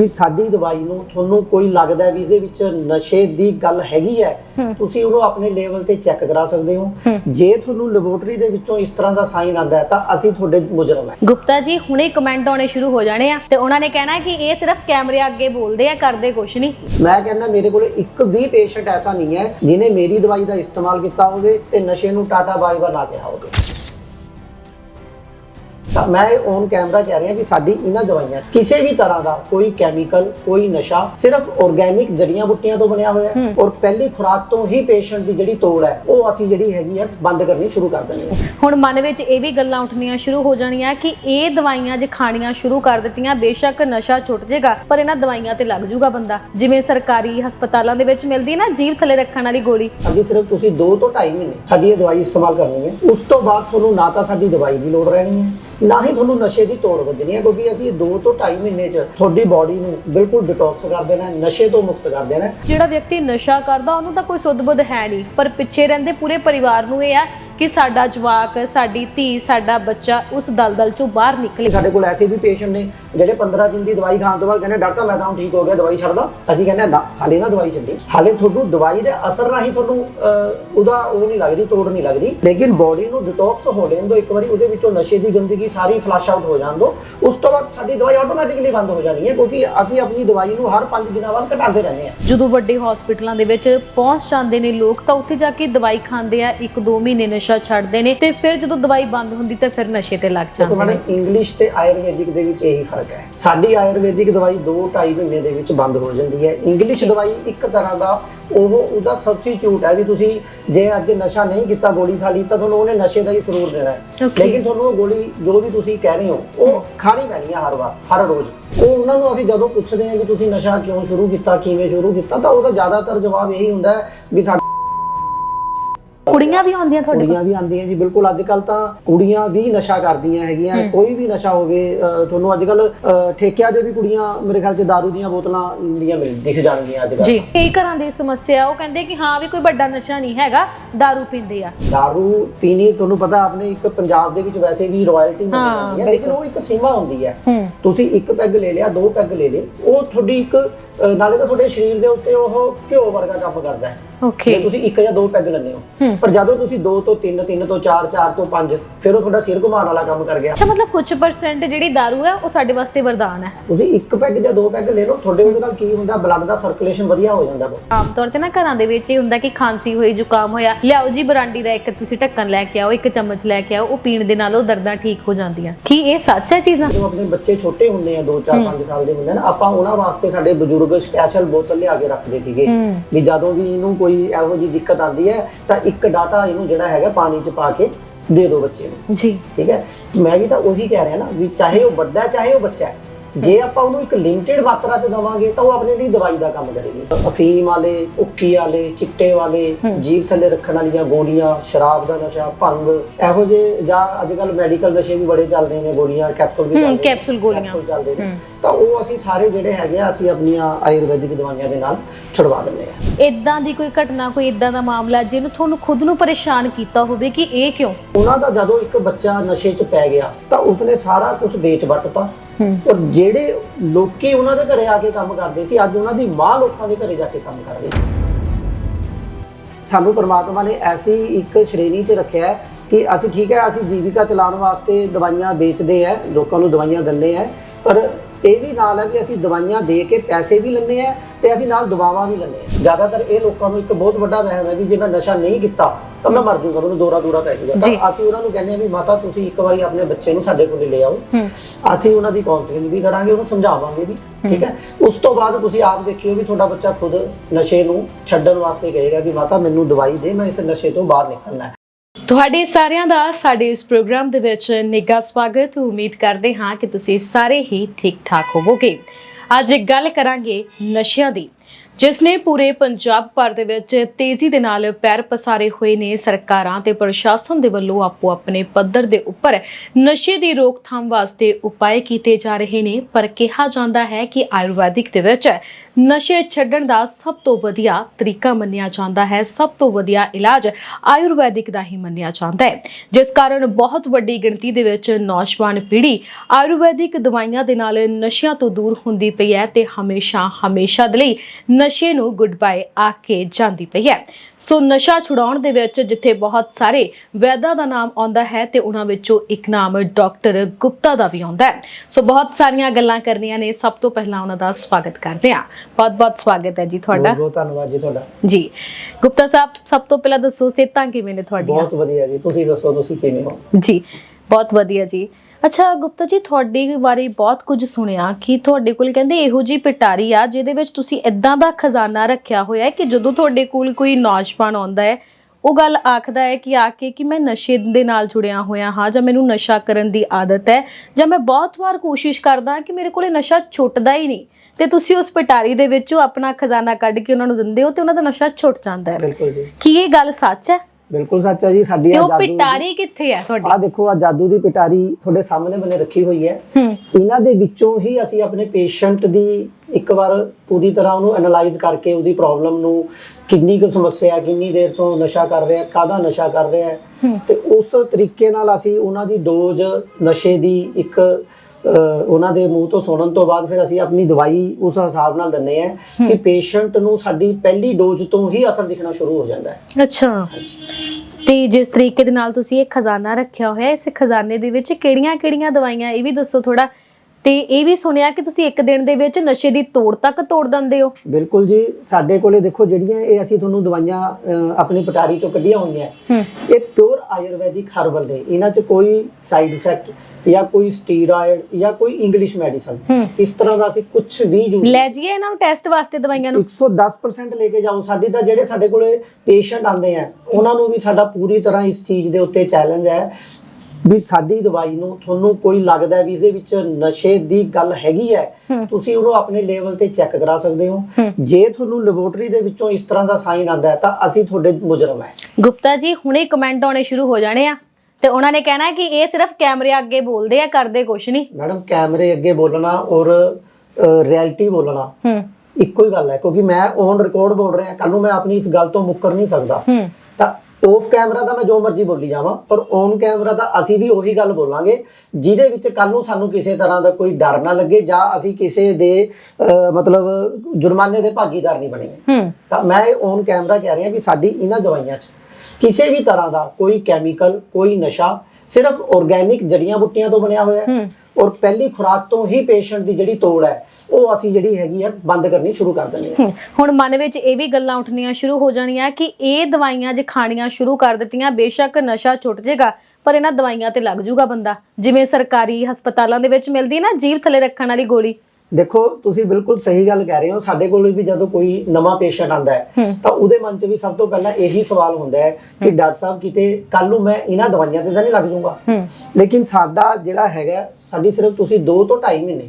ਵੀ ਸਾਡੀ ਦਵਾਈ ਨੂੰ ਤੁਹਾਨੂੰ ਕੋਈ ਲੱਗਦਾ ਵੀ ਇਹਦੇ ਵਿੱਚ ਨਸ਼ੇ ਦੀ ਗੱਲ ਹੈਗੀ ਹੈ। ਤੁਸੀਂ ਉਹਨੂੰ ਆਪਣੇ ਲੈਵਲ ਤੇ ਚੈੱਕ ਕਰਾ ਸਕਦੇ ਹੋ। ਜੇ ਤੁਹਾਨੂੰ ਲੈਬੋਰਟਰੀ ਦੇ ਵਿੱਚੋਂ ਇਸ ਤਰ੍ਹਾਂ ਦਾ ਸਾਈਨ ਆਂਦਾ ਹੈ ਤਾਂ ਅਸੀਂ ਤੁਹਾਡੇ ਮੁਜਰਮ ਹੈ ਗੁਪਤਾ ਜੀ ਹੁਣੇ ਕਮੈਂਟ ਆਉਣੇ ਸ਼ੁਰੂ ਹੋ ਜਾਣੇ ਆ ਤੇ ਉਹਨਾਂ ਨੇ ਕਹਿਣਾ ਕਿ ਇਹ ਸਿਰਫ ਕੈਮਰੇ ਅੱਗੇ ਬੋਲਦੇ ਆ ਕਰਦੇ ਕੁਛ ਨਹੀਂ ਮੈਂ ਕਹਿੰਦਾ ਮੇਰੇ ਕੋਲ ਇੱਕ ਵੀ ਪੇਸ਼ੈਂਟ ਐਸਾ ਨਹੀਂ ਹੈ ਜਿਨੇ ਮੇਰੀ ਦਵਾਈ ਦਾ ਇਸਤੇਮਾਲ ਕੀਤਾ ਹੋਵੇ ਤੇ ਨਸ਼ੇ ਨੂੰ ਟਾਟਾ ਬਾਈ ਨਾ ਕਿਹਾ ਹੋਵੇ ਤਾਂ ਮੈਂ ਔਨ ਕੈਮਰਾ ਕਹਿ ਰਿਹਾ ਵੀ ਸਾਡੀ ਇਹਨਾਂ ਦਵਾਈਆਂ ਕਿਸੇ ਵੀ ਤਰ੍ਹਾਂ ਦਾ ਕੋਈ ਕੈਮੀਕਲ ਕੋਈ ਨਸ਼ਾ ਸਿਰਫ ਆਰਗੈਨਿਕ ਜੜੀਆਂ ਬੂਟੀਆਂ ਤੋਂ ਬਣਿਆ ਹੋਇਆ ਹੈ ਔਰ ਪਹਿਲੀ ਖੁਰਾਕ ਤੋਂ ਹੀ ਪੇਸ਼ੈਂਟ ਦੀ ਜਿਹੜੀ ਤੋੜ ਹੈ ਉਹ ਅਸੀਂ ਜਿਹੜੀ ਹੈਗੀ ਹੈ ਬੰਦ ਕਰਨੀ ਸ਼ੁਰੂ ਕਰ ਦੇਣੀ ਹੈ। ਹੁਣ ਮਨ ਵਿੱਚ ਇਹ ਵੀ ਗੱਲਾਂ ਉੱਠਣੀਆਂ ਸ਼ੁਰੂ ਹੋ ਜਾਣੀਆਂ ਕਿ ਇਹ ਦਵਾਈਆਂ ਜੇ ਖਾਣੀਆਂ ਸ਼ੁਰੂ ਕਰ ਦਿੱਤੀਆਂ ਬੇਸ਼ੱਕ ਨਸ਼ਾ ਛੁੱਟ ਜਾਏਗਾ ਪਰ ਇਹਨਾਂ ਦਵਾਈਆਂ ਤੇ ਲੱਗ ਜਾਊਗਾ ਬੰਦਾ। ਜਿਵੇਂ ਸਰਕਾਰੀ ਹਸਪਤਾਲਾਂ ਦੇ ਵਿੱਚ ਮਿਲਦੀ ਹੈ ਨਾ ਜੀਭ ਥੱਲੇ ਰੱਖਣ ਵਾਲੀ ਗੋਲੀ। ਅੱਗੇ ਸਿਰਫ ਤੁਸੀਂ 2 ਤੋਂ 2.5 ਮਹੀਨੇ ਸਾਡੀ ਇਹ ਦਵਾਈ ਇਸਤੇਮਾਲ ਕਰਨੀ ਹੈ। ਉਸ ਤੋਂ ਬਾਅਦ ਤੁਹਾਨੂੰ ਨਾ ਤਾਂ ਸਾਡੀ ਦਵਾਈ ਦੀ ਲੋੜ ਰਹਿਣੀ ਹੈ ਨਾ ਹੀ ਤੁਹਾਨੂੰ ਨਸ਼ੇ ਦੀ ਤੋੜ ਵੱਜਣੀ ਹੈ, ਕਿਉਂਕਿ ਅਸੀਂ 2 ਤੋਂ 2.5 ਮਹੀਨੇ 'ਚ ਤੁਹਾਡੀ ਬਾਡੀ ਨੂੰ ਬਿਲਕੁਲ ਡਿਟੌਕਸ ਕਰ ਦੇਣਾ ਹੈ, ਨਸ਼ੇ ਤੋਂ ਮੁਕਤ ਕਰ ਦੇਣਾ ਹੈ। ਜਿਹੜਾ ਵਿਅਕਤੀ ਨਸ਼ਾ ਕਰਦਾ, ਉਹਨੂੰ ਤਾਂ ਕੋਈ ਸੁੱਧ-ਬੁੱਧ ਹੈ ਨਹੀਂ, ਪਰ ਪਿੱਛੇ ਰਹਿੰਦੇ ਪੂਰੇ ਪਰਿਵਾਰ ਨੂੰ ਇਹ ਆ ਕਿ ਸਾਡਾ ਜਵਾਕ ਸਾਡੀ ਧੀ ਸਾਡਾ ਬੱਚਾ ਉਸ ਦਲਦਲ ਚੋਂ ਬਾਹਰ ਨਿਕਲੇ। ਸਾਡੇ ਕੋਲ ਐਸੇ ਵੀ ਪੇਸ਼ੈਂਟ ਨੇ ਜਿਹੜੇ 15 ਦਿਨ ਦੀ ਦਵਾਈ ਖਾਣ ਤੋਂ ਬਾਅਦ ਕਹਿੰਦੇ ਡਾਕਟਰ ਸਾਹਿਬ ਮੈਂ ਤਾਂ ਹੁਣ ਠੀਕ ਹੋ ਗਿਆ ਦਵਾਈ ਛੱਡ ਦਾਂ। ਅਸੀਂ ਕਹਿੰਦੇ ਨਾ ਹਾਲੇ ਨਾ ਦਵਾਈ ਛੱਡੀ। ਹਾਲੇ ਤੁਹਾਨੂੰ ਦਵਾਈ ਦੇ ਅਸਰ ਰਾਹੀਂ ਤੁਹਾਨੂੰ ਉਹਦਾ ਉਹ ਨਹੀਂ ਲੱਗਦੀ ਤੋੜ ਨਹੀਂ ਲੱਗਦੀ। ਲੇਕਿਨ ਬਾਡੀ ਨੂੰ ਡਿਟੌਕਸ ਹੋ ਲੈਣ ਦਿਓ ਇੱਕ ਵਾਰੀ ਉਹਦੇ ਵਿੱਚੋਂ ਨਸ਼ੇ ਦੀ ਗੰਦਗੀ ਸਾਰੀ ਫਲਸ਼ ਆਊਟ ਹੋ ਜਾਣ ਦਿਓ ਉਸ ਤੋਂ ਬਾਅਦ ਸਾਡੀ ਦਵਾਈ ਆਟੋਮੈਟਿਕਲੀ ਬੰਦ ਹੋ ਜਾਣੀ ਹੈ ਕਿਉਂਕਿ ਅਸੀਂ ਆਪਣੀ ਦਵਾਈ ਨੂੰ ਹਰ 5 ਦਿਨਾਂ ਬਾਅਦ ਘਟਾਉਂਦੇ ਰਹਿੰਦੇ ਹਾਂ। ਜਦੋਂ ਵੱਡੇ ਹਸਪੀਟਲਾਂ ਦੇ ਵਿੱਚ ਪਹੁੰਚ ਜਾਂਦੇ ਨੇ ਲੋਕ ਤਾਂ ਉੱਥੇ ਜਾ ਕੇ ਦਵਾਈ ਖਾਂਦੇ ਆ 1-2 ਮਹੀਨੇ ਨਸ਼ਾ ਛੱਡਦੇ ਨੇ ਤੇ ਫਿਰ ਜਦੋਂ ਦਵਾਈ ਬੰਦ ਹੁੰਦੀ ਤਾਂ ਫਿਰ ਨਸ਼ੇ ਤੇ ਲੱਗ ਜਾਂਦੇ ਨੇ। ਇੰਗਲਿਸ਼ ਤੇ ਆਯੁਰਵੈਦਿਕ ਦੇ ਵਿੱਚ ਇਹੀ ਫ਼ਰਕ ਹੈ। ਸਾਡੀ ਆਯੁਰਵੈਦਿਕ ਦਵਾਈ 2-2.5 ਮਹੀਨੇ ਦੇ ਵਿੱਚ ਬੰਦ ਹੋ ਜਾਂਦੀ ਹੈ। ਇੰਗਲਿਸ਼ ਦਵਾਈ ਇੱਕ ਤਰ੍ਹਾਂ ਦਾ ਉਹ ਉਹਦਾ ਸਬਸਟੀਟਿਊਟ ਹੈ ਵੀ ਤੁਸੀਂ ਜੇ ਅੱਜ ਨਸ਼ਾ ਨਹੀਂ ਕੀਤਾ ਗੋਲੀ ਖਾ ਲਈ ਤਾਂ ਤੁਹਾਨੂੰ ਉਹਨੇ ਨਸ਼ੇ ਦਾ ਹੀ ਸਰੂਰ ਦੇਣਾ ਹੈ. ਲੇਕਿਨ ਤੁਹਾਨੂੰ ਉਹ ਗੋਲੀ ਜੋ ਵੀ ਤੁਸੀਂ ਕਹਿ ਰਹੇ ਹੋ ਉਹ ਖਾਣੀ ਪੈਣੀ ਹੈ ਹਰ ਵਾਰ ਹਰ ਰੋਜ਼। ਉਹ ਉਹਨਾਂ ਨੂੰ ਅਸੀਂ ਜਦੋਂ ਪੁੱਛਦੇ ਹਾਂ ਵੀ ਤੁਸੀਂ ਨਸ਼ਾ ਕਿਉਂ ਸ਼ੁਰੂ ਕੀਤਾ ਕਿਵੇਂ ਸ਼ੁਰੂ ਕੀਤਾ ਤਾਂ ਉਹਦਾ ਜ਼ਿਆਦਾਤਰ ਜਵਾਬ ਇਹੀ ਹੁੰਦਾ ਹੈ ਵੀ ਸਾਡੇ ਕੁੜੀਆਂ ਵੀ ਆਉਂਦੀਆਂ ਤੁਹਾਡੇ ਕੋਲ? ਕੁੜੀਆਂ ਵੀ ਆਉਂਦੀਆਂ ਜੀ ਬਿਲਕੁਲ। ਅੱਜ ਕੱਲ ਤਾਂ ਕੁੜੀਆਂ ਵੀ ਨਸ਼ਾ ਕਰਦੀਆਂ ਹੈਗੀਆਂ। ਕੋਈ ਵੀ ਨਸ਼ਾ ਹੋਵੇ ਤੁਹਾਨੂੰ ਅੱਜ ਕੱਲ ਠੇਕਿਆਂ ਦੇ ਵੀ ਕੁੜੀਆਂ ਮੇਰੇ ਖਿਆਲ 'ਚ ਦਾਰੂ ਦੀਆਂ ਬੋਤਲਾਂ ਦੀਆਂ ਮਿਲ ਦਿਖ ਜਾਣਗੀਆਂ ਅੱਜ ਕੱਲ ਜੀ। ਕਈ ਘਰਾਂ ਦੀ ਸਮੱਸਿਆ ਉਹ ਕਹਿੰਦੇ ਕਿ ਹਾਂ ਵੀ ਕੋਈ ਵੱਡਾ ਨਸ਼ਾ ਨਹੀਂ ਹੈਗਾ दारू ਪੀਂਦੇ ਆ। ਦਾਰੂ ਪੀਣੀ ਤੁਹਾਨੂੰ ਪਤਾ ਆਪਣੇ ਇੱਕ ਪੰਜਾਬ ਦੇ ਵਿੱਚ ਵੈਸੇ ਵੀ ਰਾਇਲਟੀ ਮਿਲ ਹਾਂ, ਜਾਂਦੀ ਹੈ ਲੇਕਿਨ ਉਹ ਇੱਕ ਸੀਮਾ ਹੁੰਦੀ ਹੈ। ਤੁਸੀਂ ਇੱਕ ਪੈਗ ਲੈ ਲਿਆ ਦੋ ਪੈਗ ਲੈ ਲਏ ਉਹ ਤੁਹਾਡੀ ਇੱਕ ਅਹ ਨਾਲੇ ਤਾਂ ਤੁਹਾਡੇ ਸਰੀਰ ਦੇ ਉੱਤੇ ਉਹ ਘਿਓ ਵਰਗਾ ਕੰਮ ਕਰਦਾ ਹੈ। ਓਕੇ ਜੇ ਤੁਸੀਂ ਇੱਕ ਜਾਂ ਦੋ ਪੈਗ ਲੈਂਦੇ ਹੋ ਹੂੰ। ਪਰ ਜਦੋਂ ਤੁਸੀਂ ਦੋ ਤੋਂ ਤਿੰਨ ਤਿੰਨ ਤੋਂ ਚਾਰ ਚਾਰ ਤੋਂ ਪੰਜ ਫਿਰ ਉਹ ਤੁਹਾਡਾ ਸਿਰ ਘੁਮਾਉਣ ਵਾਲਾ ਕੰਮ ਕਰ ਗਿਆ। ਅੱਛਾ ਮਤਲਬ ਕੁਝ ਪਰਸੈਂਟ ਜਿਹੜੀ दारू ਹੈ ਉਹ ਸਾਡੇ ਵਾਸਤੇ ਵਰਦਾਨ ਹੈ। ਤੁਸੀਂ ਇੱਕ ਪੈਗ ਜਾਂ ਦੋ ਪੈਗ ਲੈ ਲਓ ਤੁਹਾਡੇ ਉਹਦੇ ਨਾਲ ਕੀ ਹੁੰਦਾ ਬਲੱਡ ਦਾ ਸਰਕੂਲੇਸ਼ਨ ਵਧੀਆ ਹੋ ਜਾਂਦਾ ਵਾ। ਆਮ ਤੌਰ ਤੇ ਨਾ ਘਰਾਂ ਦੇ ਵਿੱਚ ਇਹ ਹੁੰਦਾ ਕਿ ਖਾਂਸੀ ਹੋਈ ਜ਼ੁਕਾਮ ਹੋਇਆ ਲਿਆਓ ਜੀ ਬਰਾਂਡੀ ਦਾ ਇੱਕ ਤੁਸੀਂ ਢੱਕਣ ਲੈ ਕੇ ਆਓ ਇੱਕ ਚਮਚ ਲੈ ਕੇ ਆਓ ਉਹ ਪੀਣ ਦੇ ਨਾਲ ਉਹ ਦਰਦਾਂ ਠੀਕ ਹੋ ਜਾਂਦੀਆਂ। ਕੀ ਇਹ ਸੱਚ ਹੈ ਚੀਜ਼ਾਂ ਜਦੋਂ ਆਪਣੇ ਬੱਚੇ ਛੋਟੇ ਹੁੰਦੇ ਆ 2 4 5 ਸਾਲ ਦੇ ਹੁੰਦੇ ਨੇ ਆਪਾਂ ਉਹਨਾਂ ਵਾਸਤੇ ਸਾਡੇ ਬਜ਼ੁਰਗ ਸਪੈਸ਼ਲ ਬੋਤਲ ਲਿਆ ਕੇ ਰੱਖਦੇ ਸੀਗੇ। ਵੀ ਜਦੋਂ ਵੀ ਇਹਨੂੰ ਕੋਈ ਇਹੋ ਜਿਹੀ ਦਿੱਕਤ ਆਉਂਦੀ ਹੈ ਤਾਂ ਇੱਕ ਡਾਟਾ ਇਹਨੂੰ ਜਿਹੜਾ ਹੈਗਾ ਪਾਣੀ 'ਚ ਪਾ ਕੇ ਦੇ ਦਿਓ ਬੱਚੇ ਨੂੰ। ਜੀ। ਠੀਕ ਹੈ? ਮੈਂ ਵੀ ਤਾਂ ਉਹੀ ਕਹਿ ਰਿਹਾ ਨਾ ਵੀ ਚਾਹੇ ਉਹ ਵੱਡਾ ਚਾਹੇ ਉਹ ਬੱਚਾ ਹੈ ਜੇ ਆਪਾਂ ਉਹਨੂੰ ਇੱਕ ਲਿਮਟਿਡ ਮਾਤਰਾ 'ਚ ਦਵਾਂਗੇ ਤਾਂ ਉਹ ਆਪਣੇ ਲਈ ਦਵਾਈ ਦਾ ਕੰਮ ਕਰੇਗੀ। ਅਫੀਮ ਵਾਲੇ ਉੱਕੀ ਵਾਲੇ ਚਿੱਟੇ ਵਾਲੇ ਜੀਭ ਥੱਲੇ ਰੱਖਣ ਵਾਲੀਆਂ ਗੋਲੀਆਂ ਸ਼ਰਾਬ ਦਾ ਨਸ਼ਾ ਭੰਗ ਇਹੋ ਜਿਹੇ ਜਾਂ ਅੱਜ ਕੱਲ ਮੈਡੀਕਲ ਨਸ਼ੇ ਵੀ ਬੜੇ ਚੱਲਦੇ ਨੇ ਗੋਲੀਆਂ ਕੈਪਸੂਲ ਵੀ ਚੱਲਦੇ ਨੇ, ਕੈਪਸੂਲ ਗੋਲੀਆਂ। ਚੱਲਦੇ ਨੇ। ਤਾਂ ਉਹ ਅਸੀਂ ਸਾਰੇ ਜਿਹੜੇ ਹੈਗੇ ਆ ਅਸੀਂ ਆਪਣੀਆਂ ਆਯੁਰਵੈਦਿਕ ਦਵਾਈਆਂ ਦੇ ਨਾਲ ਛੁਡਵਾ ਦਿੰਦੇ ਆ। ਇਦਾਂ ਦੀ ਕੋਈ ਘਟਨਾ ਕੋਈ ਇਦਾਂ ਦਾ ਮਾਮਲਾ ਜਿਹਨੂੰ ਤੁਹਾਨੂੰ ਖੁਦ ਨੂੰ ਪਰੇਸ਼ਾਨ ਕੀਤਾ ਹੋਵੇ ਕਿ ਇਹ ਕਿਉਂ? ਉਹਨਾਂ ਦਾ ਜਦੋਂ ਇੱਕ ਬੱਚਾ ਨਸ਼ੇ 'ਚ ਪੈ ਗਿਆ ਤਾਂ ਉਸਨੇ ਸਾਰਾ ਕੁਝ ਵੇਚ ਵੱਟਤਾ ਔਰ ਜਿਹੜੇ ਲੋਕੀ ਉਹਨਾਂ ਦੇ ਘਰੇ ਆ ਕੇ ਕੰਮ ਕਰਦੇ ਸੀ, ਅੱਜ ਉਹਨਾਂ ਦੀ ਮਾਂ ਲੋਕਾਂ ਦੇ ਘਰੇ ਜਾ ਕੇ ਕੰਮ ਕਰ ਰਹੀ ਸਾਨੂੰ ਪਰਮਾਤਮਾ ਨੇ ਐਸੀ ਇੱਕ ਸ਼੍ਰੇਣੀ 'ਚ ਰੱਖਿਆ ਹੈ ਕਿ ਅਸੀਂ ਠੀਕ ਹੈ, ਅਸੀਂ ਜੀਵਿਕਾ ਚਲਾਉਣ ਵਾਸਤੇ ਦਵਾਈਆਂ ਵੇਚਦੇ ਆ ਲੋਕਾਂ ਨੂੰ ਦਵਾਈਆਂ ਦਿੰਦੇ ਆ ਪਰ ਇਹ ਵੀ ਨਾਲ ਹੈ ਕਿ ਅਸੀਂ ਦਵਾਈਆਂ ਦੇ ਕੇ ਪੈਸੇ ਵੀ ਲੈਂਦੇ ਆ ਤੇ ਅਸੀਂ ਨਾਲ ਦਵਾਵਾਂ ਵੀ ਲੈਂਦੇ ਆ ਜ਼ਿਆਦਾਤਰ ਇਹ ਲੋਕਾਂ ਨੂੰ ਇੱਕ ਬਹੁਤ ਵੱਡਾ ਵਹਿਮ ਹੈ ਵੀ ਜੇ ਮੈਂ ਨਸ਼ਾ ਨਹੀਂ ਕੀਤਾ ਤਾਂ ਮੈਂ ਮਰ ਜਾਊਗਾ ਮੈਨੂੰ ਦੋਰਾ ਦੂਰਾ ਪੈ ਜਾਊਗਾ ਜੀ। ਤਾਂ ਅਸੀਂ ਉਹਨਾਂ ਨੂੰ ਕਹਿੰਦੇ ਆ ਵੀ ਮਾਤਾ ਤੁਸੀਂ ਇੱਕ ਵਾਰੀ ਆਪਣੇ ਬੱਚੇ ਨੂੰ ਸਾਡੇ ਕੋਲ ਲੈ ਆਓ। ਅਸੀਂ ਉਹਨਾਂ ਦੀ ਕਾਉਂਸਲਿੰਗ ਵੀ ਕਰਾਂਗੇ ਉਹਨੂੰ ਸਮਝਾਵਾਂਗੇ ਵੀ ਠੀਕ ਹੈ? ਉਸ ਤੋਂ ਬਾਅਦ ਤੁਸੀਂ ਆਪ ਦੇਖਿਓ ਵੀ ਤੁਹਾਡਾ ਬੱਚਾ ਖੁਦ ਨਸ਼ੇ ਨੂੰ ਛੱਡਣ ਵਾਸਤੇ ਕਹੇਗਾ ਕਿ ਮਾਤਾ ਮੈਨੂੰ ਦਵਾਈ ਦੇ ਮੈਂ ਇਸ ਨਸ਼ੇ ਤੋਂ ਬਾਹਰ ਨਿਕਲਣਾ ਹੈ। ਤੁਹਾਡੇ ਸਾਰਿਆਂ ਦਾ ਸਾਡੇ ਇਸ ਪ੍ਰੋਗਰਾਮ ਦੇ ਵਿੱਚ ਨਿੱਘਾ ਸਵਾਗਤ। ਉਮੀਦ ਕਰਦੇ ਹਾਂ ਕਿ ਤੁਸੀਂ ਸਾਰੇ ਹੀ ਠੀਕ ਠਾਕ ਹੋਵੋਗੇ। ਅੱਜ ਗੱਲ ਕਰਾਂਗੇ ਨਸ਼ਿਆਂ ਦੀ, ਜਿਸ ਨੇ ਪੂਰੇ ਪੰਜਾਬ ਭਰ ਦੇ ਵਿੱਚ ਤੇਜ਼ੀ ਦੇ ਨਾਲ ਪੈਰ ਪਸਾਰੇ ਹੋਏ ਨੇ ਸਰਕਾਰਾਂ ਤੇ ਪ੍ਰਸ਼ਾਸਨ ਦੇ ਵੱਲੋਂ ਆਪੋ ਆਪਣੇ ਪੱਧਰ ਦੇ ਉੱਪਰ ਨਸ਼ੇ ਦੀ ਰੋਕਥਾਮ ਵਾਸਤੇ ਉਪਾਅ ਕੀਤੇ ਜਾ ਰਹੇ ਨੇ। ਪਰ ਕਿਹਾ ਜਾਂਦਾ ਹੈ ਕਿ ਆਯੁਰਵੈਦਿਕ ਦੇ ਵਿੱਚ ਨਸ਼ੇ ਛੱਡਣ ਦਾ ਸਭ ਤੋਂ ਵਧੀਆ ਤਰੀਕਾ ਮੰਨਿਆ ਜਾਂਦਾ ਹੈ, ਸਭ ਤੋਂ ਵਧੀਆ ਇਲਾਜ ਆਯੁਰਵੈਦਿਕ ਦਾ ਹੀ ਮੰਨਿਆ ਜਾਂਦਾ ਹੈ। ਜਿਸ ਕਾਰਨ ਬਹੁਤ ਵੱਡੀ ਗਿਣਤੀ ਦੇ ਵਿੱਚ ਨੌਜਵਾਨ ਪੀੜ੍ਹੀ ਆਯੁਰਵੈਦਿਕ ਦਵਾਈਆਂ ਦੇ ਨਾਲ ਨਸ਼ਿਆਂ ਤੋਂ ਦੂਰ ਹੁੰਦੀ ਪਈ ਹੈ ਤੇ ਹਮੇਸ਼ਾ ਹਮੇਸ਼ਾ ਦੇ ਲਈ ਨਸ਼ੇ ਨੂੰ ਗੁੱਡ ਬਾਏ ਆ ਕੇ ਜਾਂਦੀ ਪਈ ਹੈ। ਸੋ ਨਸ਼ਾ ਛੁਡਾਉਣ ਦੇ ਵਿੱਚ ਜਿੱਥੇ ਬਹੁਤ ਸਾਰੇ ਵੈਦਾਂ ਦਾ ਨਾਮ ਆਉਂਦਾ ਹੈ ਤੇ ਉਹਨਾਂ ਵਿੱਚੋਂ ਇੱਕ ਨਾਮ ਡਾਕਟਰ ਗੁਪਤਾ ਦਾ ਵੀ ਆਉਂਦਾ ਹੈ। ਸੋ ਬਹੁਤ ਸਾਰੀਆਂ ਗੱਲਾਂ ਕਰਨੀਆਂ ਨੇ। ਸਭ ਤੋਂ ਪਹਿਲਾਂ ਉਹਨਾਂ ਦਾ ਸਵਾਗਤ ਕਰਦੇ ਹਾਂ। ਬਹੁਤ ਬਹੁਤ ਸਵਾਗਤ ਹੈ ਜੀ ਤੁਹਾਡਾ। ਬਹੁਤ ਬਹੁਤ ਧੰਨਵਾਦ ਜੀ ਤੁਹਾਡਾ। ਜੀ। ਗੁਪਤਾ ਸਾਹਿਬ ਸਭ ਤੋਂ ਪਹਿਲਾਂ ਦੱਸੋ ਸਿਹਤਾਂ ਕਿਵੇਂ ਨੇ ਤੁਹਾਡੀਆਂ? ਬਹੁਤ ਵਧੀਆ ਜੀ। ਤੁਸੀਂ ਦੱਸੋ ਤੁਸੀਂ ਕਿਵੇਂ ਹੋ? ਜੀ ਬਹੁਤ ਵਧੀਆ ਜੀ। ਅੱਛਾ ਗੁਪਤਾ ਜੀ ਤੁਹਾਡੇ ਬਾਰੇ ਬਹੁਤ ਕੁਝ ਸੁਣਿਆ ਕਿ ਤੁਹਾਡੇ ਕੋਲ ਕਹਿੰਦੇ ਇਹੋ ਜੀ ਪਿਟਾਰੀ ਆ ਜਿਹਦੇ ਵਿੱਚ ਤੁਸੀਂ ਇਦਾਂ ਦਾ ਖਜ਼ਾਨਾ ਰੱਖਿਆ ਹੋਇਆ ਹੈ ਕਿ ਜਦੋਂ ਤੁਹਾਡੇ ਕੋਲ ਕੋਈ ਨੌਜਵਾਨ ਆਉਂਦਾ ਹੈ ਉਹ ਗੱਲ ਆਖਦਾ ਹੈ ਕਿ ਆ ਕੇ ਕਿ ਮੈਂ ਨਸ਼ੇ ਦੇ ਨਾਲ ਜੁੜਿਆ ਹੋਇਆ ਹਾਂ ਜਾਂ ਮੈਨੂੰ ਨਸ਼ਾ ਕਰਨ ਦੀ ਆਦਤ ਹੈ ਜਾਂ ਮੈਂ ਬਹੁਤ ਵਾਰ ਕੋਸ਼ਿਸ਼ ਕਰਦਾ ਕਿ ਮੇਰੇ ਕੋਲੇ ਨਸ਼ਾ ਛੁੱਟਦਾ ਹੀ ਨਹੀਂ। ਤੇ ਤੁਸੀਂ ਉਸ ਪਿਟਾਰੀ ਦੇ ਵਿੱਚੋਂ ਆਪਣਾ ਖਜ਼ਾਨਾ ਕੱਢ ਕੇ ਉਹਨਾਂ ਨੂੰ ਦਿੰਦੇ ਹੋ ਤੇ ਉਹਨਾਂ ਦਾ ਨਸ਼ਾ ਛੁੱਟ ਜਾਂਦਾ ਹੈ। ਬਿਲਕੁਲ ਜੀ। ਕੀ ਇਹ ਗੱਲ ਸੱਚ ਹੈ? ਬਿਲਕੁਲ ਸੱਚ ਹੈ ਜੀ ਸਾਡੀ ਤੇ ਆ ਉਹ ਜਾਦੂ ਪਿਟਾਰੀ ਕਿੱਥੇ ਹੈ ਤੁਹਾਡੀ? ਆ ਦੇਖੋ ਆ ਜਾਦੂ ਦੀ ਪਿਟਾਰੀ ਤੁਹਾਡੇ ਸਾਹਮਣੇ ਬਣੇ ਰੱਖੀ ਹੋਈ ਹੈ। ਹੂੰ। ਇਹਨਾਂ ਦੇ ਵਿੱਚੋਂ ਹੀ ਅਸੀਂ ਆਪਣੇ ਪੇਸ਼ੈਂਟ ਦੀ ਇੱਕ ਵਾਰ ਪੂਰੀ ਤਰ੍ਹਾਂ ਉਹਨੂੰ ਐਨਾਲਾਈਜ਼ ਕਰਕੇ ਉਹਦੀ ਪ੍ਰੋਬਲਮ ਨੂੰ ਕਿੰਨੀ ਕੁ ਸਮੱਸਿਆ ਹੈ, ਕਿੰਨੀ ਦੇਰ ਤੋਂ ਨਸ਼ਾ ਕਰ ਰਿਹਾ ਕਾਹਦਾ ਨਸ਼ਾ ਕਰ ਰਿਹਾ ਹੈ। ਤੇ ਉਸ ਤਰੀਕੇ ਨਾਲ ਅਸੀਂ ਉਹਨਾਂ ਦੀ ਡੋਜ਼ ਨਸ਼ੇ ਦੀ ਇੱਕ ਉਹਨਾਂ ਦੇ ਮੂੰਹ ਤੋਂ ਸੁਣਨ ਤੋਂ ਬਾਅਦ ਫਿਰ ਅਸੀਂ ਆਪਣੀ ਦਵਾਈ ਉਸ ਹਿਸਾਬ ਨਾਲ ਦਿੰਨੇ ਆ ਕਿ ਪੇਸ਼ੈਂਟ ਨੂੰ ਸਾਡੀ ਪਹਿਲੀ ਡੋਜ਼ ਤੋਂ ਹੀ ਅਸਰ ਦਿਖਣਾ ਸ਼ੁਰੂ ਹੋ ਜਾਂਦਾ ਹੈ। ਅੱਛਾ। ਤੇ ਜਿਸ ਤਰੀਕੇ ਦੇ ਨਾਲ ਤੁਸੀਂ ਇਹ ਖਜ਼ਾਨਾ ਰੱਖਿਆ ਹੋਇਆ ਇਸ ਖਜ਼ਾਨੇ ਦੇ ਵਿੱਚ ਕਿਹੜੀਆਂ-ਕਿਹੜੀਆਂ ਦਵਾਈਆਂ ਇਹ ਵੀ ਦੱਸੋ ਥੋੜਾ ਤੇ ਇਹ ਵੀ ਸੁਣਿਆ ਕਿ ਤੁਸੀਂ ਇੱਕ ਦਿਨ ਦੇ ਵਿੱਚ ਨਸ਼ੇ ਦੀ ਤੋੜ ਤੱਕ ਤੋੜ ਦਿੰਦੇ ਹੋ? ਬਿਲਕੁਲ ਜੀ ਸਾਡੇ ਕੋਲੇ ਦੇਖੋ ਜਿਹੜੀਆਂ ਇਹ ਅਸੀਂ ਤੁਹਾਨੂੰ ਦਵਾਈਆਂ ਆਪਣੀ ਪਟਾਰੀ ਚੋਂ ਕੱਢੀਆਂ ਹੋਈਆਂ। ਇਹ ਪਿਓਰ ਆਯੁਰਵੈਦਿਕ ਹਰਬਲ ਨੇ ਇਹਨਾਂ 'ਚ ਕੋਈ ਸਾਈਡ ਇਫੈਕਟ ਜਾਂ ਕੋਈ ਸਟੀਰੋਇਡ ਜਾਂ ਕੋਈ ਇੰਗਲਿਸ਼ ਮੈਡੀਸਨ ਇਸ ਤਰ੍ਹਾਂ ਦਾ ਅਸੀਂ ਕੁਝ ਵੀ ਯੂਜ਼ ਲੈ ਜਾਈਏ ਇਹਨਾਂ ਨੂੰ ਟੈਸਟ ਵਾਸਤੇ ਦਵਾਈਆਂ ਨੂੰ। 110% ਲੈ ਕੇ ਜਾਓ। ਸਾਡੀ ਤਾਂ ਜਿਹੜੇ ਸਾਡੇ ਕੋਲੇ ਪੇਸ਼ੈਂਟ ਆਉਂਦੇ ਆ ਉਹਨਾਂ ਨੂੰ ਵੀ ਸਾਡਾ ਪੂਰੀ ਤਰ੍ਹਾਂ ਇਸ ਚੀਜ਼ ਦੇ ਉੱਤੇ ਚੈਲੰਜ ਹੈ। ਵੀ ਸਾਡੀ ਦਵਾਈ ਨੂੰ ਤੁਹਾਨੂੰ ਕੋਈ ਲੱਗਦਾ ਵੀ ਇਸਦੇ ਵਿੱਚ ਨਸ਼ੇ ਦੀ ਗੱਲ ਹੈਗੀ ਹੈ। ਤੁਸੀਂ ਉਹਨੂੰ ਆਪਣੇ ਲੈਵਲ ਤੇ ਚੈੱਕ ਕਰਾ ਸਕਦੇ ਹੋ। ਜੇ ਤੁਹਾਨੂੰ ਲੈਬੋਰਟਰੀ ਦੇ ਵਿੱਚੋਂ ਇਸ ਤਰ੍ਹਾਂ ਦਾ ਸਾਈਨ ਆਉਂਦਾ ਹੈ ਤਾਂ ਅਸੀਂ ਤੁਹਾਡੇ ਮੁਜਰਮ ਹੈ। ਗੁਪਤਾ ਜੀ ਹੁਣੇ ਕਮੈਂਟ ਆਉਣੇ ਸ਼ੁਰੂ ਹੋ ਜਾਣੇ ਆ। ਤੇ ਉਹਨਾਂ ਨੇ ਕਹਿਣਾ ਕਿ ਇਹ ਸਿਰਫ ਕੈਮਰੇ ਅੱਗੇ ਬੋਲਦੇ ਆ ਕਰਦੇ ਕੁਛ ਨਹੀਂ। ਮੈਡਮ ਕੈਮਰੇ ਅੱਗੇ ਬੋਲਣਾ ਔਰ ਰਿਐਲਿਟੀ ਬੋਲਣਾ ਇੱਕੋ ਹੀ ਗੱਲ ਹੈ ਕਿਉਂਕਿ ਮੈਂ ਔਨ ਰਿਕਾਰਡ ਬੋਲ ਰਿਹਾ ਕੱਲ ਨੂੰ ਮੈਂ ਆਪਣੀ ਇਸ ਗੱਲ ਤੋਂ ਮੁੱਕਰ ਨਹੀਂ ਸਕਦਾ। ਤਾਂ ਆਫ ਕੈਮਰਾ ਤਾਂ ਮੈਂ ਜੋ ਮਰਜ਼ੀ ਬੋਲੀ ਜਾਵਾਂ ਪਰ ਔਨ ਕੈਮਰਾ ਤਾਂ ਅਸੀਂ ਵੀ ਉਹੀ ਗੱਲ ਬੋਲਾਂਗੇ ਜਿਹਦੇ ਵਿੱਚ ਕੱਲ ਨੂੰ ਸਾਨੂੰ ਕਿਸੇ ਤਰ੍ਹਾਂ ਦਾ ਕੋਈ ਡਰ ਨਾ ਲੱਗੇ ਜਾਂ ਅਸੀਂ ਕਿਸੇ ਦੇ ਮਤਲਬ ਜੁਰਮਾਨੇ ਦੇ ਭਾਗੀਦਾਰ ਨਹੀਂ ਬਣੀਏ ਤਾਂ ਮੈਂ ਔਨ ਕੈਮਰਾ ਕਹਿ ਰਿਹਾ ਵੀ ਸਾਡੀ ਇਹਨਾਂ ਦਵਾਈਆਂ 'ਚ ਕਿਸੇ ਵੀ ਤਰ੍ਹਾਂ ਦਾ ਕੋਈ ਕੈਮੀਕਲ ਕੋਈ ਨਸ਼ਾ ਸਿਰਫ ਆਰਗੈਨਿਕ ਜੜੀਆਂ ਬੂਟੀਆਂ ਤੋਂ ਬਣਿਆ ਹੋਇਆ ਹੂੰ ਔਰ ਪਹਿਲੀ ਖੁਰਾਕ ਤੋਂ ਹੀ ਪੇਸ਼ੈਂਟ ਦੀ ਜਿਹੜੀ ਤੋੜ ਹੈ ਉਹ ਅਸੀਂ ਜਿਹੜੀ ਹੈਗੀ ਹੈ ਬੰਦ ਕਰਨੀ ਸ਼ੁਰੂ ਕਰ ਦਿੰਦੇ ਹਾਂ ਹਮ, ਹੁਣ ਮਨ ਵਿੱਚ ਇਹ ਵੀ ਗੱਲਾਂ ਉੱਠਣੀਆਂ ਸ਼ੁਰੂ ਹੋ ਜਾਣੀਆਂ ਕਿ ਇਹ ਦਵਾਈਆਂ ਜੇ ਖਾਣੀਆਂ ਸ਼ੁਰੂ ਕਰ ਦਿੱਤੀਆਂ ਬੇਸ਼ੱਕ ਨਸ਼ਾ ਛੁੱਟ ਜਾਏਗਾ ਪਰ ਇਹਨਾਂ ਦਵਾਈਆਂ ਤੇ ਲੱਗ ਜਾਊਗਾ ਬੰਦਾ। ਜਿਵੇਂ ਸਰਕਾਰੀ ਹਸਪਤਾਲਾਂ ਦੇ ਵਿੱਚ ਮਿਲਦੀ ਨਾ ਜੀਭ ਥੱਲੇ ਰੱਖਣ ਵਾਲੀ ਗੋਲੀ। ਦੇਖੋ ਤੁਸੀਂ ਬਿਲਕੁਲ ਸਹੀ ਗੱਲ ਕਹਿ ਰਹੇ ਹੋ। ਸਾਡੇ ਕੋਲ ਵੀ ਜਦੋਂ ਕੋਈ ਨਵਾਂ ਪੇਸ਼ੈਂਟ ਆਂਦਾ ਹੈ ਤਾਂ ਉਹਦੇ ਮਨ 'ਚ ਵੀ ਸਭ ਤੋਂ ਪਹਿਲਾਂ ਇਹੀ ਸਵਾਲ ਹੁੰਦਾ ਹੈ ਕਿ ਡਾਕਟਰ ਸਾਹਿਬ ਕਿਤੇ ਕੱਲ ਨੂੰ ਮੈਂ ਇਹਨਾਂ ਦਵਾਈਆਂ ਤੇ ਤਾਂ ਨਹੀਂ ਲੱਗ ਜਾਊਂਗਾ ਲੇਕਿਨ ਸਾਡਾ ਜਿਹੜਾ ਹੈਗਾ ਸਾਡੀ ਸਿਰਫ ਤੁਸੀਂ 2 ਤੋਂ 2.5 ਮਹੀਨੇ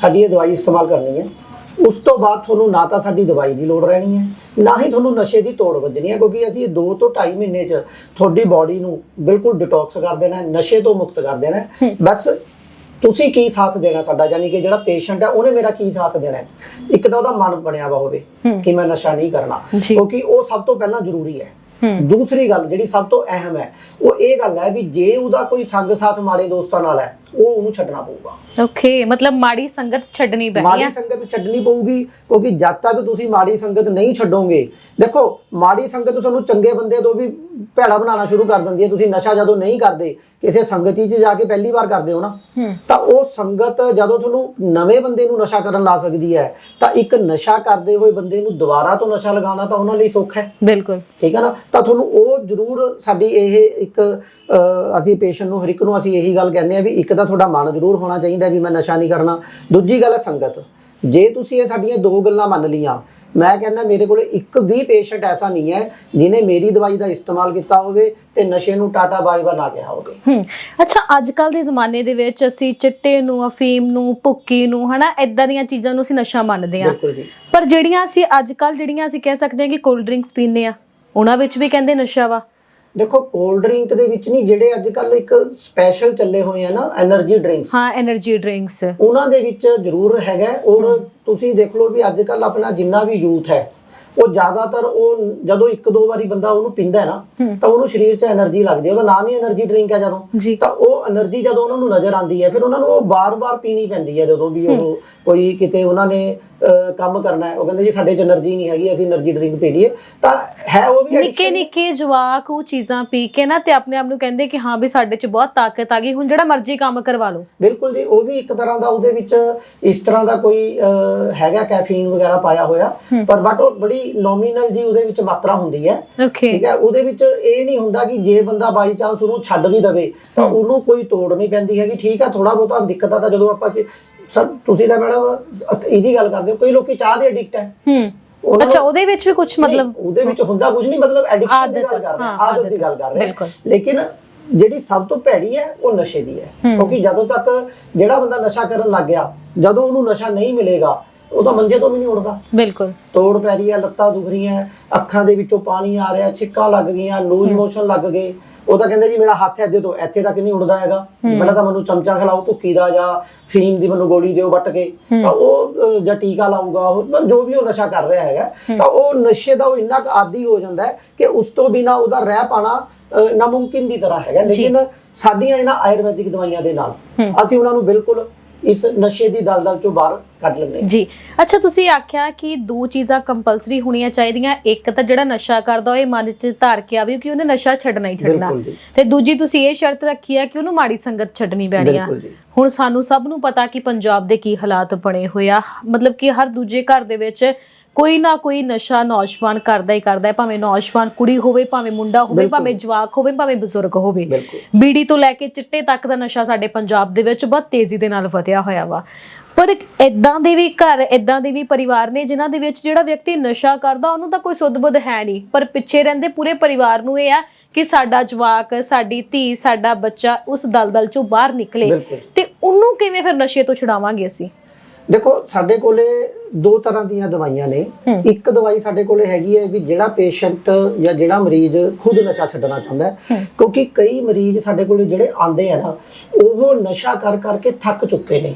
ਸਾਡੀ ਇਹ ਦਵਾਈ ਇਸਤੇਮਾਲ ਕਰਨੀ ਹੈ। ਉਸ ਤੋਂ ਬਾਅਦ ਤੁਹਾਨੂੰ ਨਾ ਤਾਂ ਸਾਡੀ ਦਵਾਈ ਦੀ ਲੋੜ ਰਹਿਣੀ ਹੈ ਨਾ ਹੀ ਤੁਹਾਨੂੰ ਨਸ਼ੇ ਦੀ ਤੋੜ ਵੱਜਣੀ ਹੈ ਕਿਉਂਕਿ ਅਸੀਂ ਇਹ 2 ਤੋਂ 2.5 ਮਹੀਨੇ 'ਚ ਤੁਹਾਡੀ ਬਾਡੀ ਨੂੰ ਬਿਲਕੁਲ ਡਿਟੌਕਸ ਕਰ ਦੇਣਾ ਹੈ ਨਸ਼ੇ ਤੋਂ ਮੁਕਤ ਕਰ ਦੇਣਾ ਹੈ। ਬਸ ਤੁਸੀਂ ਕੀ ਸਾਥ ਦੇਣਾ ਸਾਡਾ ਯਾਨੀ ਕਿ ਜਿਹੜਾ ਪੇਸ਼ੈਂਟ ਹੈ ਉਹਨੇ ਮੇਰਾ ਕੀ ਸਾਥ ਦੇਣਾ ਹੈ? ਇੱਕ ਤਾਂ ਉਹਦਾ ਮਨ ਬਣਿਆ ਵਾ ਹੋਵੇ। ਕਿ ਮੈਂ ਨਸ਼ਾ ਨਹੀਂ ਕਰਨਾ। ਕਿਉਂਕਿ ਉਹ ਸਭ ਤੋਂ ਪਹਿਲਾਂ ਜ਼ਰੂਰੀ ਹੈ। ਹੂੰ। ਦੂਸਰੀ ਗੱਲ ਜਿਹੜੀ ਸਭ ਤੋਂ ਅਹਿਮ ਹੈ ਉਹ ਇਹ ਗੱਲ ਹੈ ਵੀ ਜੇ ਉਹਦਾ ਕੋਈ ਸੰਗ ਸਾਥ ਮਾੜੇ ਦੋਸਤਾਂ ਨਾਲ ਹੈ ਉਹ ਉਹਨੂੰ ਛੱਡਣਾ ਪਊਗਾ। ਓਕੇ ਮਤਲਬ ਮਾੜੀ ਸੰਗਤ ਛੱਡਣੀ ਪੈਣੀ ਮਾੜੀ ਆ ਸੰਗਤ ਛੱਡਣੀ ਪਊਗੀ ਕਿਉਂਕਿ ਜਦ ਤੱਕ ਤੁਸੀਂ ਮਾੜੀ ਸੰਗਤ ਨਹੀਂ ਛੱਡੋਗੇ ਦੇਖੋ ਮਾੜੀ ਸੰਗਤ ਤੁਹਾਨੂੰ ਚੰਗੇ ਬੰਦੇ ਤੋਂ ਵੀ ਭੈੜਾ ਬਣਾਉਣਾ ਸ਼ੁਰੂ ਕਰ ਦਿੰਦੀ ਹੈ। ਤੁਸੀਂ ਨਸ਼ਾ ਜਦੋਂ ਨਹੀਂ ਕਰਦੇ ਕਿਸੇ ਸੰਗਤੀ 'ਚ ਜਾ ਕੇ ਪਹਿਲੀ ਵਾਰ ਕਰਦੇ ਹੋ ਨਾ ਹੂੰ। ਤਾਂ ਉਹ ਸੰਗਤ ਜਦੋਂ ਤੁਹਾਨੂੰ ਨਵੇਂ ਬੰਦੇ ਨੂੰ ਨਸ਼ਾ ਕਰਨ ਲਾ ਸਕਦੀ ਹੈ ਤਾਂ ਇੱਕ ਨਸ਼ਾ ਕਰਦੇ ਹੋਏ ਬੰਦੇ ਨੂੰ ਦੁਬਾਰਾ ਤੋਂ ਨਸ਼ਾ ਲਗਾਉਣਾ ਤਾਂ ਉਹਨਾਂ ਲਈ ਸੌਖਾ ਹੈ। ਬਿਲਕੁਲ। ਠੀਕ ਹੈ ਨਾ? ਤਾਂ ਤੁਹਾਨੂੰ ਉਹ ਜ਼ਰੂਰ ਸਾਡੀ ਇਹ ਇੱਕ ਅਸੀਂ ਪੇਸ਼ੈਂਟ ਨੂੰ ਹਰ ਇੱਕ ਨੂੰ ਅਸੀਂ ਇਹੀ ਗੱਲ ਕਹਿੰਦੇ ਆ ਵੀ ਇੱਕ ਤਾਂ ਤੁਹਾਡਾ ਮਨ ਜ਼ਰੂਰ ਹੋਣਾ ਚਾਹੀਦਾ ਵੀ ਮੈਂ ਨਸ਼ਾ ਨਹੀਂ ਕਰਨਾ। ਦੂਜੀ ਗੱਲ ਹੈ ਸੰਗਤ। ਜੇ ਤੁਸੀਂ ਇਹ ਸਾਡੀਆਂ ਦੋ ਗੱਲਾਂ ਮੰਨ ਲੀਆਂ ਮੈਂ ਕਹਿੰਦਾ ਮੇਰੇ ਕੋਲੇ ਇੱਕ ਵੀ ਪੇਸ਼ੈਂਟ ਐਸਾ ਨਹੀਂ ਹੈ ਜਿਨੇ ਮੇਰੀ ਦਵਾਈ ਦਾ ਇਸਤੇਮਾਲ ਕੀਤਾ ਹੋਵੇ ਤੇ ਨਸ਼ੇ ਨੂੰ ਟਾਟਾ ਬਾਈ ਨਾ ਕਿਹਾ ਹੋਵੇ। ਹੂੰ ਅੱਛਾ ਅੱਜ ਕੱਲ ਦੇ ਜ਼ਮਾਨੇ ਦੇ ਵਿੱਚ ਅਸੀਂ ਚਿੱਟੇ ਨੂੰ ਅਫੀਮ ਨੂੰ ਭੁੱਕੀ ਨੂੰ ਹਨਾ ਇਦਾਂ ਦੀਆਂ ਚੀਜ਼ਾਂ ਨੂੰ ਅਸੀਂ ਨਸ਼ਾ ਮੰਨਦੇ ਆ ਪਰ ਜਿਹੜੀਆਂ ਅਸੀਂ ਅੱਜ ਕੱਲ ਜਿਹੜੀਆਂ ਅਸੀਂ ਕਹਿ ਸਕਦੇ ਹਾਂ ਕਿ ਕੋਲਡ ਡਰਿੰਕਸ ਪੀਂਦੇ ਆ ਉਹਨਾਂ ਵਿੱਚ ਵੀ ਕਹਿੰਦੇ ਨਸ਼ਾ ਵਾ। ਦੇਖੋ ਕੋਲਡ ਡਰਿੰਕ ਦੇ ਵਿੱਚ ਨਹੀਂ ਜਿਹੜੇ ਅੱਜ ਕੱਲ ਇੱਕ ਸਪੈਸ਼ਲ ਚੱਲੇ ਹੋਏ ਆ ਨਾ એનર્ਜੀ ਡਰਿੰਕਸ ਹਾਂ એનર્ਜੀ ਡਰਿੰਕਸ ਉਹਨਾਂ ਦੇ ਵਿੱਚ ਜ਼ਰੂਰ ਹੈਗਾ ਔਰ ਤੁਸੀਂ ਦੇਖ ਲਓ ਵੀ ਅੱਜ ਕੱਲ ਆਪਣਾ ਜਿੰਨਾ ਵੀ ਯੂਥ ਹੈ ਉਹ ਜ਼ਿਆਦਾਤਰ ਉਹ ਜਦੋਂ ਇੱਕ ਦੋ ਵਾਰੀ ਬੰਦਾ ਉਹਨੂੰ ਪਿੰਦਾ ਨਾ ਤਾਂ ਉਹਨੂੰ ਸਰੀਰ 'ਚ એનર્ਜੀ ਲੱਗਦੀ ਹੈ। ਉਹਦਾ ਨਾਮ ਹੀ એનર્ਜੀ ਡਰਿੰਕ ਹੈ ਜਦੋਂ। ਤਾਂ ਉਹ એનર્ਜੀ ਜਦੋਂ ਉਹਨਾਂ ਨੂੰ ਨਜ਼ਰ ਆਉਂਦੀ ਹੈ ਫਿਰ ਉਹਨਾਂ ਨੂੰ ਉਹ ਬਾਰ-ਬਾਰ ਪੀਣੀ ਪੈਂਦੀ ਹੈ ਜਦੋਂ ਵੀ ਉਹ ਕੋਈ ਕਿਤੇ ਉਹਨਾਂ ਨੇ ਕੰਮ ਕਰਨਾ ਉਹ ਕਹਿੰਦੇ ਜੀ ਸਾਡੇ ਚ એનર્ਜੀ ਨਹੀਂ ਹੈਗੀ ਅਸੀਂ એનર્ਜੀ ਡਰਿੰਕ ਪੀ ਲਈਏ। ਤਾਂ ਹੈ ਉਹ ਵੀ ਨਿੱਕੇ ਨਿੱਕੇ ਜਵਾਕ ਉਹ ਚੀਜ਼ਾਂ ਪੀ ਕੇ ਨਾ ਤੇ ਆਪਣੇ ਆਪ ਨੂੰ ਕਹਿੰਦੇ ਕਿ ਹਾਂ ਵੀ ਸਾਡੇ ਚ ਬਹੁਤ ਤਾਕਤ ਆ ਗਈ ਹੁਣ ਜਿਹੜਾ ਮਰਜ਼ੀ ਕੰਮ ਕਰਵਾ ਲਓ। ਬਿਲਕੁਲ ਜੀ ਉਹ ਵੀ ਇੱਕ ਤਰ੍ਹਾਂ ਦਾ ਉਹਦੇ ਵਿੱਚ ਇਸ ਤਰ੍ਹਾਂ ਦਾ ਕੋਈ ਹੈਗਾ ਕੈਫੀਨ ਵਗੈਰਾ ਪਾਇਆ ਹੋਇਆ। ਪਰ ਬਟ ਉਹ ਬੜੀ ਨੋਮੀਨਲ ਜੀ ਉਹਦੇ ਵਿੱਚ ਮਾਤਰਾ ਹੁੰਦੀ ਹੈ। ਠੀਕ ਹੈ ਉਹਦੇ ਵਿੱਚ ਇਹ ਨਹੀਂ ਹੁੰਦਾ ਕਿ ਜੇ ਬੰਦਾ ਬਾਈ ਚਾਂਸ ਉਹਨੂੰ ਛੱਡ ਵੀ ਦਵੇ ਤਾਂ ਉਹਨੂੰ ਕੋਈ ਤੋੜ ਨਹੀਂ ਪੈਂਦੀ ਹੈਗੀ। ਠੀਕ ਹੈ ਥੋੜਾ ਬਹੁਤਾ ਦਿੱਕਤ ਆ ਤਾਂ ਜਦੋਂ ਆਪਾਂ ਸਰ ਤੁਸੀਂ ਤਾਂ ਮੈਡਮ ਇਹਦੀ ਗੱਲ ਕਰਦੇ ਹੋ ਕਈ ਲੋਕੀ ਚਾਹ ਦੇ ਐਡਿਕਟ ਹੈ। ਹੂੰ। ਅੱਛਾ ਉਹਦੇ ਵਿੱਚ ਵੀ ਕੁਝ ਮਤਲਬ ਉਹਦੇ ਵਿੱਚ ਹੁੰਦਾ ਕੁਝ ਨਹੀਂ ਮਤਲਬ ਐਡਿਕਸ਼ਨ ਦੀ ਗੱਲ ਕਰ ਰਹੇ ਆਦਤ ਦੀ ਗੱਲ ਕਰ ਰਹੇ ਲੇਕਿਨ ਜਿਹੜੀ ਸਭ ਤੋਂ ਭੈੜੀ ਹੈ ਉਹ ਨਸ਼ੇ ਦੀ ਹੈ। ਕਿਉਂਕਿ ਜਦੋਂ ਤੱਕ ਜਿਹੜਾ ਬੰਦਾ ਨਸ਼ਾ ਕਰਨ ਲੱਗ ਗਿਆ ਜਦੋਂ ਉਹਨੂੰ ਨਸ਼ਾ ਨਹੀਂ ਮਿਲੇਗਾ ਉਹ ਤਾਂ ਮੰਜੇ ਤੋਂ ਵੀ ਨਹੀਂ ਉੱਠਦਾ ਬਿਲਕੁਲ। ਤੋੜ ਪੈ ਰਹੀ ਹੈ ਲੱਤਾਂ ਦੁਖ ਰਹੀਆਂ ਅੱਖਾਂ ਦੇ ਵਿੱਚੋਂ ਪਾਣੀ ਆ ਰਿਹਾ ਛਿੱਕਾਂ ਲੱਗ ਗਈਆਂ ਲੂਜ਼ ਮੋਸ਼ਨ ਲੱਗ ਗਏ। ਉਹ ਤਾਂ ਕਹਿੰਦੇ ਜੀ ਮੇਰਾ ਹੱਥ ਇੱਥੇ ਤੋਂ ਇੱਥੇ ਤੱਕ ਨਹੀਂ ਉੱਡਦਾ ਹੈਗਾ। ਪਹਿਲਾਂ ਤਾਂ ਮੈਨੂੰ ਚਮਚਾ ਖਿਲਾਓ ਭੁੱਕੀ ਦਾ ਜਾਂ ਫੀਮ ਦੀ ਮੈਨੂੰ ਗੋਲੀ ਦਿਓ ਵੱਟ ਕੇ। ਤਾਂ ਉਹ ਜਾਂ ਟੀਕਾ ਲਾਊਗਾ ਉਹ ਜੋ ਵੀ ਉਹ ਨਸ਼ਾ ਕਰ ਰਿਹਾ ਹੈਗਾ। ਤਾਂ ਉਹ ਨਸ਼ੇ ਦਾ ਉਹ ਇੰਨਾ ਕੁ ਆਦੀ ਹੋ ਜਾਂਦਾ ਹੈ ਕਿ ਉਸ ਤੋਂ ਬਿਨਾ ਉਹਦਾ ਰਹਿ ਪਾਣਾ ਨਾਮੁਮਕਿਨ ਦੀ ਤਰ੍ਹਾਂ ਹੈਗਾ। ਲੇਕਿਨ ਸਾਡੀਆਂ ਇਹਨਾਂ ਆਯੁਰਵੈਦਿਕ ਦਵਾਈਆਂ ਦੇ ਨਾਲ ਅਸੀਂ ਉਹਨਾਂ ਨੂੰ ਬਿਲਕੁਲ ਇਸ ਨਸ਼ੇ ਦੀ ਦਲਦਲ ਚੋਂ ਬਾਹਰ ਕੱਢ ਲੈਂਦੇ ਜੀ। ਅੱਛਾ ਤੁਸੀਂ ਆਖਿਆ ਕਿ ਦੋ ਚੀਜ਼ਾਂ ਕੰਪਲਸਰੀ ਹੋਣੀਆਂ ਚਾਹੀਦੀਆਂ। ਇੱਕ ਤਾਂ ਜਿਹੜਾ ਨਸ਼ਾ ਕਰਦਾ ਉਹ ਮਨ 'ਚ ਧਾਰ ਕੇ ਆਵੇ ਕਿ ਉਹਨੇ ਨਸ਼ਾ ਛੱਡਣਾ ਹੀ ਛੱਡਣਾ। ਬਿਲਕੁਲ ਜੀ। ਤੇ ਦੂਜੀ ਤੁਸੀਂ ਇਹ ਸ਼ਰਤ ਰੱਖੀ ਹੈ ਕਿ ਉਹਨੂੰ ਮਾੜੀ ਸੰਗਤ ਛੱਡਣੀ ਪੈਣੀ ਆ। ਬਿਲਕੁਲ ਜੀ। ਹੁਣ ਸਾਨੂੰ ਸਭ ਨੂੰ ਪਤਾ ਕਿ ਪੰਜਾਬ ਦੇ ਕੀ ਹਾਲਾਤ ਬਣੇ ਹੋਏ ਆ। ਮਤਲਬ ਕਿ ਹਰ ਦੂਜੇ ਘਰ ਦੇ ਵਿੱਚ ਕੋਈ ਨਾ ਕੋਈ ਨਸ਼ਾ ਨੌਜਵਾਨ ਕਰਦਾ ਹੀ ਕਰਦਾ ਹੈ ਭਾਵੇਂ ਨੌਜਵਾਨ ਕੁੜੀ ਹੋਵੇ ਭਾਵੇਂ ਮੁੰਡਾ ਹੋਵੇ। ਭਾਵੇਂ ਜਵਾਕ ਹੋਵੇ ਭਾਵੇਂ ਬਜ਼ੁਰਗ ਹੋਵੇ। ਬੀੜੀ ਤੋਂ ਲੈ ਕੇ ਚਿੱਟੇ ਤੱਕ ਦਾ ਨਸ਼ਾ ਸਾਡੇ ਪੰਜਾਬ ਦੇ ਵਿੱਚ ਬਹੁਤ ਤੇਜ਼ੀ ਦੇ ਨਾਲ ਵਧਿਆ ਹੋਇਆ ਵਾ। ਪਰ ਇਦਾਂ ਦੇ ਵੀ ਘਰ ਇਦਾਂ ਦੇ ਵੀ ਪਰਿਵਾਰ ਨੇ ਜਿਨ੍ਹਾਂ ਦੇ ਵਿੱਚ ਜਿਹੜਾ ਵਿਅਕਤੀ ਨਸ਼ਾ ਕਰਦਾ ਉਹਨੂੰ ਤਾਂ ਕੋਈ ਸੁੱਧ-ਬੁੱਧ ਹੈ ਨਹੀਂ। ਪਰ ਪਿੱਛੇ ਰਹਿੰਦੇ ਪੂਰੇ ਪਰਿਵਾਰ ਨੂੰ ਇਹ ਆ ਕਿ ਸਾਡਾ ਜਵਾਕ ਸਾਡੀ ਧੀ ਸਾਡਾ ਬੱਚਾ ਉਸ ਦਲਦਲ ਚੋਂ ਬਾਹਰ ਨਿਕਲੇ ਤੇ ਉਹਨੂੰ ਕਿਵੇਂ ਫਿਰ ਨਸ਼ੇ ਤੋਂ ਛੁਡਾਵਾਂਗੇ ਅਸੀਂ? ਦੇਖੋ ਸਾਡੇ ਕੋਲੇ ਦੋ ਤਰ੍ਹਾਂ ਦੀਆਂ ਦਵਾਈਆਂ ਨੇ। ਇੱਕ ਦਵਾਈ ਸਾਡੇ ਕੋਲੇ ਹੈਗੀ ਹੈ ਵੀ ਜਿਹੜਾ ਪੇਸ਼ੈਂਟ ਜਾਂ ਜਿਹੜਾ ਮਰੀਜ਼ ਖੁਦ ਨਸ਼ਾ ਛੱਡਣਾ ਚਾਹੁੰਦਾ ਹੈ। ਕਿਉਂਕਿ ਕਈ ਮਰੀਜ਼ ਸਾਡੇ ਕੋਲੇ ਜਿਹੜੇ ਆਂਦੇ ਆ ਨਾ ਉਹ ਨਸ਼ਾ ਕਰ ਕਰਕੇ ਥੱਕ ਚੁੱਕੇ ਨੇ।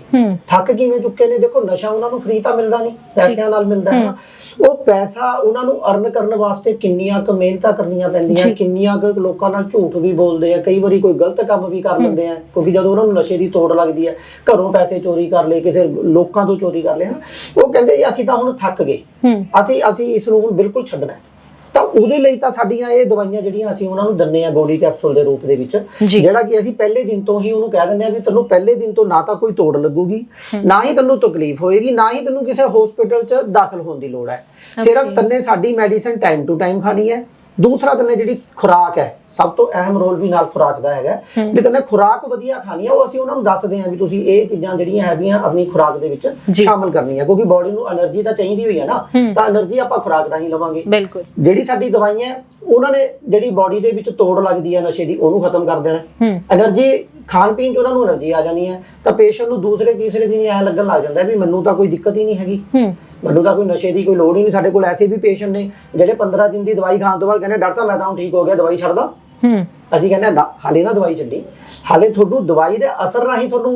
ਥੱਕ ਕਿਵੇਂ ਚੁੱਕੇ ਨੇ? ਦੇਖੋ ਨਸ਼ਾ ਉਹਨਾਂ ਨੂੰ ਫ੍ਰੀ ਤਾਂ ਮਿਲਦਾ ਨਹੀਂ ਪੈਸਿਆਂ ਨਾਲ ਮਿਲਦਾ ਹੈ ਨਾ। ਉਹ ਪੈਸਾ ਉਹਨਾਂ ਨੂੰ ਅਰਨ ਕਰਨ ਵਾਸਤੇ ਕਿੰਨੀਆਂ ਕੁ ਮਿਹਨਤਾਂ ਕਰਨੀਆਂ ਪੈਂਦੀਆਂ। ਕਿੰਨੀਆਂ ਕੁ ਲੋਕਾਂ ਨਾਲ ਝੂਠ ਵੀ ਬੋਲਦੇ ਆ ਕਈ ਵਾਰੀ ਕੋਈ ਗਲਤ ਕੰਮ ਵੀ ਕਰ ਲੈਂਦੇ ਆ ਕਿਉਂਕਿ ਜਦੋਂ ਉਹਨਾਂ ਨੂੰ ਨਸ਼ੇ ਦੀ ਤੋੜ ਲੱਗਦੀ ਹੈ ਘਰੋਂ ਪੈਸੇ ਚੋਰੀ ਕਰ ਲਏ ਕਿਸੇ ਲੋਕਾਂ ਤੋਂ ਚੋਰੀ ਕਰ ਲਏ ਉਹ ਕਹਿੰਦੇ ਜੀ ਅਸੀਂ ਤਾਂ ਹੁਣ ਥੱਕ ਗਏ। ਅਸੀਂ ਅਸੀਂ ਇਸ ਨੂੰ ਹੁਣ ਬਿਲਕੁਲ ਛੱਡਣਾ ਹੈ। ਤਾਂ ਉਹਦੇ ਲਈ ਤਾਂ ਸਾਡੀਆਂ ਇਹ ਦਵਾਈਆਂ ਜਿਹੜੀਆਂ ਅਸੀਂ ਉਹਨਾਂ ਨੂੰ ਦਿੰਨੇ ਆ ਗੋਲੀ ਕੈਪਸੂਲ ਦੇ ਰੂਪ ਦੇ ਵਿੱਚ। ਜਿਹੜਾ ਕਿ ਅਸੀਂ ਪਹਿਲੇ ਦਿਨ ਤੋਂ ਹੀ ਉਹਨੂੰ ਕਹਿ ਦਿੰਦੇ ਆ ਵੀ ਤੈਨੂੰ ਪਹਿਲੇ ਦਿਨ ਤੋਂ ਨਾ ਤਾਂ ਕੋਈ ਤੋੜ ਲੱਗੂਗੀ ਨਾ ਹੀ ਤੈਨੂੰ ਤਕਲੀਫ ਹੋਏਗੀ ਨਾ ਹੀ ਤੈਨੂੰ ਕਿਸੇ ਹਸਪੀਟਲ 'ਚ ਦਾਖਲ ਹੋਣ ਦੀ ਲੋੜ ਹੈ। ਸਿਰਫ ਤੰਨੇ ਸਾਡੀ ਮੈਡੀਸਨ ਟਾਈਮ ਟੂ ਟਾਈਮ ਖਾਣੀ ਹੈ। ਦੂਸਰਾ ਤੰਨੇ ਜਿਹੜੀ ਖੁਰਾਕ ਹੈ ਸਭ ਤੋਂ ਅਹਿਮ ਰੋਲ ਵੀ ਨਾਲ ਖੁਰਾਕ ਦਾ ਹੈਗਾ। ਵੀ ਤੰਨੇ ਖੁਰਾਕ ਵਧੀਆ ਖਾਣੀ ਹੈ ਉਹ ਅਸੀਂ ਉਹਨਾਂ ਨੂੰ ਦੱਸਦੇ ਹਾਂ ਵੀ ਤੁਸੀਂ ਇਹ ਚੀਜ਼ਾਂ ਜਿਹੜੀਆਂ ਹੈਗੀਆਂ ਆਪਣੀ ਖੁਰਾਕ ਦੇ ਵਿੱਚ ਸ਼ਾਮਲ ਕਰਨੀਆਂ ਕਿਉਂਕਿ ਬਾਡੀ ਨੂੰ એનર્ਜੀ ਤਾਂ ਚਾਹੀਦੀ ਹੋਈ ਹੈ ਨਾ ਤਾਂ એનર્ਜੀ ਆਪਾਂ ਖੁਰਾਕ ਰਾਹੀਂ ਲਵਾਂਗੇ। ਜਿਹੜੀ ਸਾਡੀ ਦਵਾਈਆਂ ਉਹਨਾਂ ਨੇ ਜਿਹੜੀ ਬਾਡੀ ਦੇ ਵਿੱਚ ਤੋੜ ਲੱਗਦੀ ਹੈ ਨਸ਼ੇ ਦੀ ਉਹਨੂੰ ਖਤਮ ਕਰ ਦੇਣਾ। એનર્ਜੀ ਖਾਣ ਪੀਣ ਚ ਉਹਨਾਂ ਨੂੰ એનર્ਜੀ ਆ ਜਾਣੀ ਹੈ ਤਾਂ ਪੇਸ਼ੈਂਟ ਨੂੰ ਦੂਸਰੇ ਤੀਸਰੇ ਦਿਨ ਐ ਲੱਗਣ ਲੱਗ ਜਾਂਦਾ ਵੀ ਮੈਨੂੰ ਤਾਂ ਕੋਈ ਦਿੱਕਤ ਹੀ ਨਹੀਂ ਹੈਗੀ। ਮੈਨੂੰ ਤਾਂ ਕੋਈ ਨਸ਼ੇ ਦੀ ਕੋਈ ਲੋੜ ਹੀ ਨਹੀਂ ਸਾਡੇ ਕੋਲ ਐਸੇ ਵੀ ਪੇਸ਼ੈਂਟ ਨੇ ਜਿਹੜੇ 15 ਦਿਨ ਦੀ ਦਵਾਈ ਖਾਣ ਤੋਂ ਬਾਅਦ ਕਹਿੰਦੇ ਡਾਕਟਰ ਸਾਹਿਬ ਮੈਂ ਤਾਂ ਹੁਣ ਠੀਕ ਹੋ ਗਿਆ ਦਵਾਈ ਛੱਡਦਾ ਹੂੰ। ਅਸੀਂ ਕਹਿੰਦੇ ਹਾਲੇ ਨਾ ਦਵਾਈ ਛੱਡੀ। ਹਾਲੇ ਤੁਹਾਨੂੰ ਦਵਾਈ ਦੇ ਅਸਰ ਰਾਹੀਂ ਤੁਹਾਨੂੰ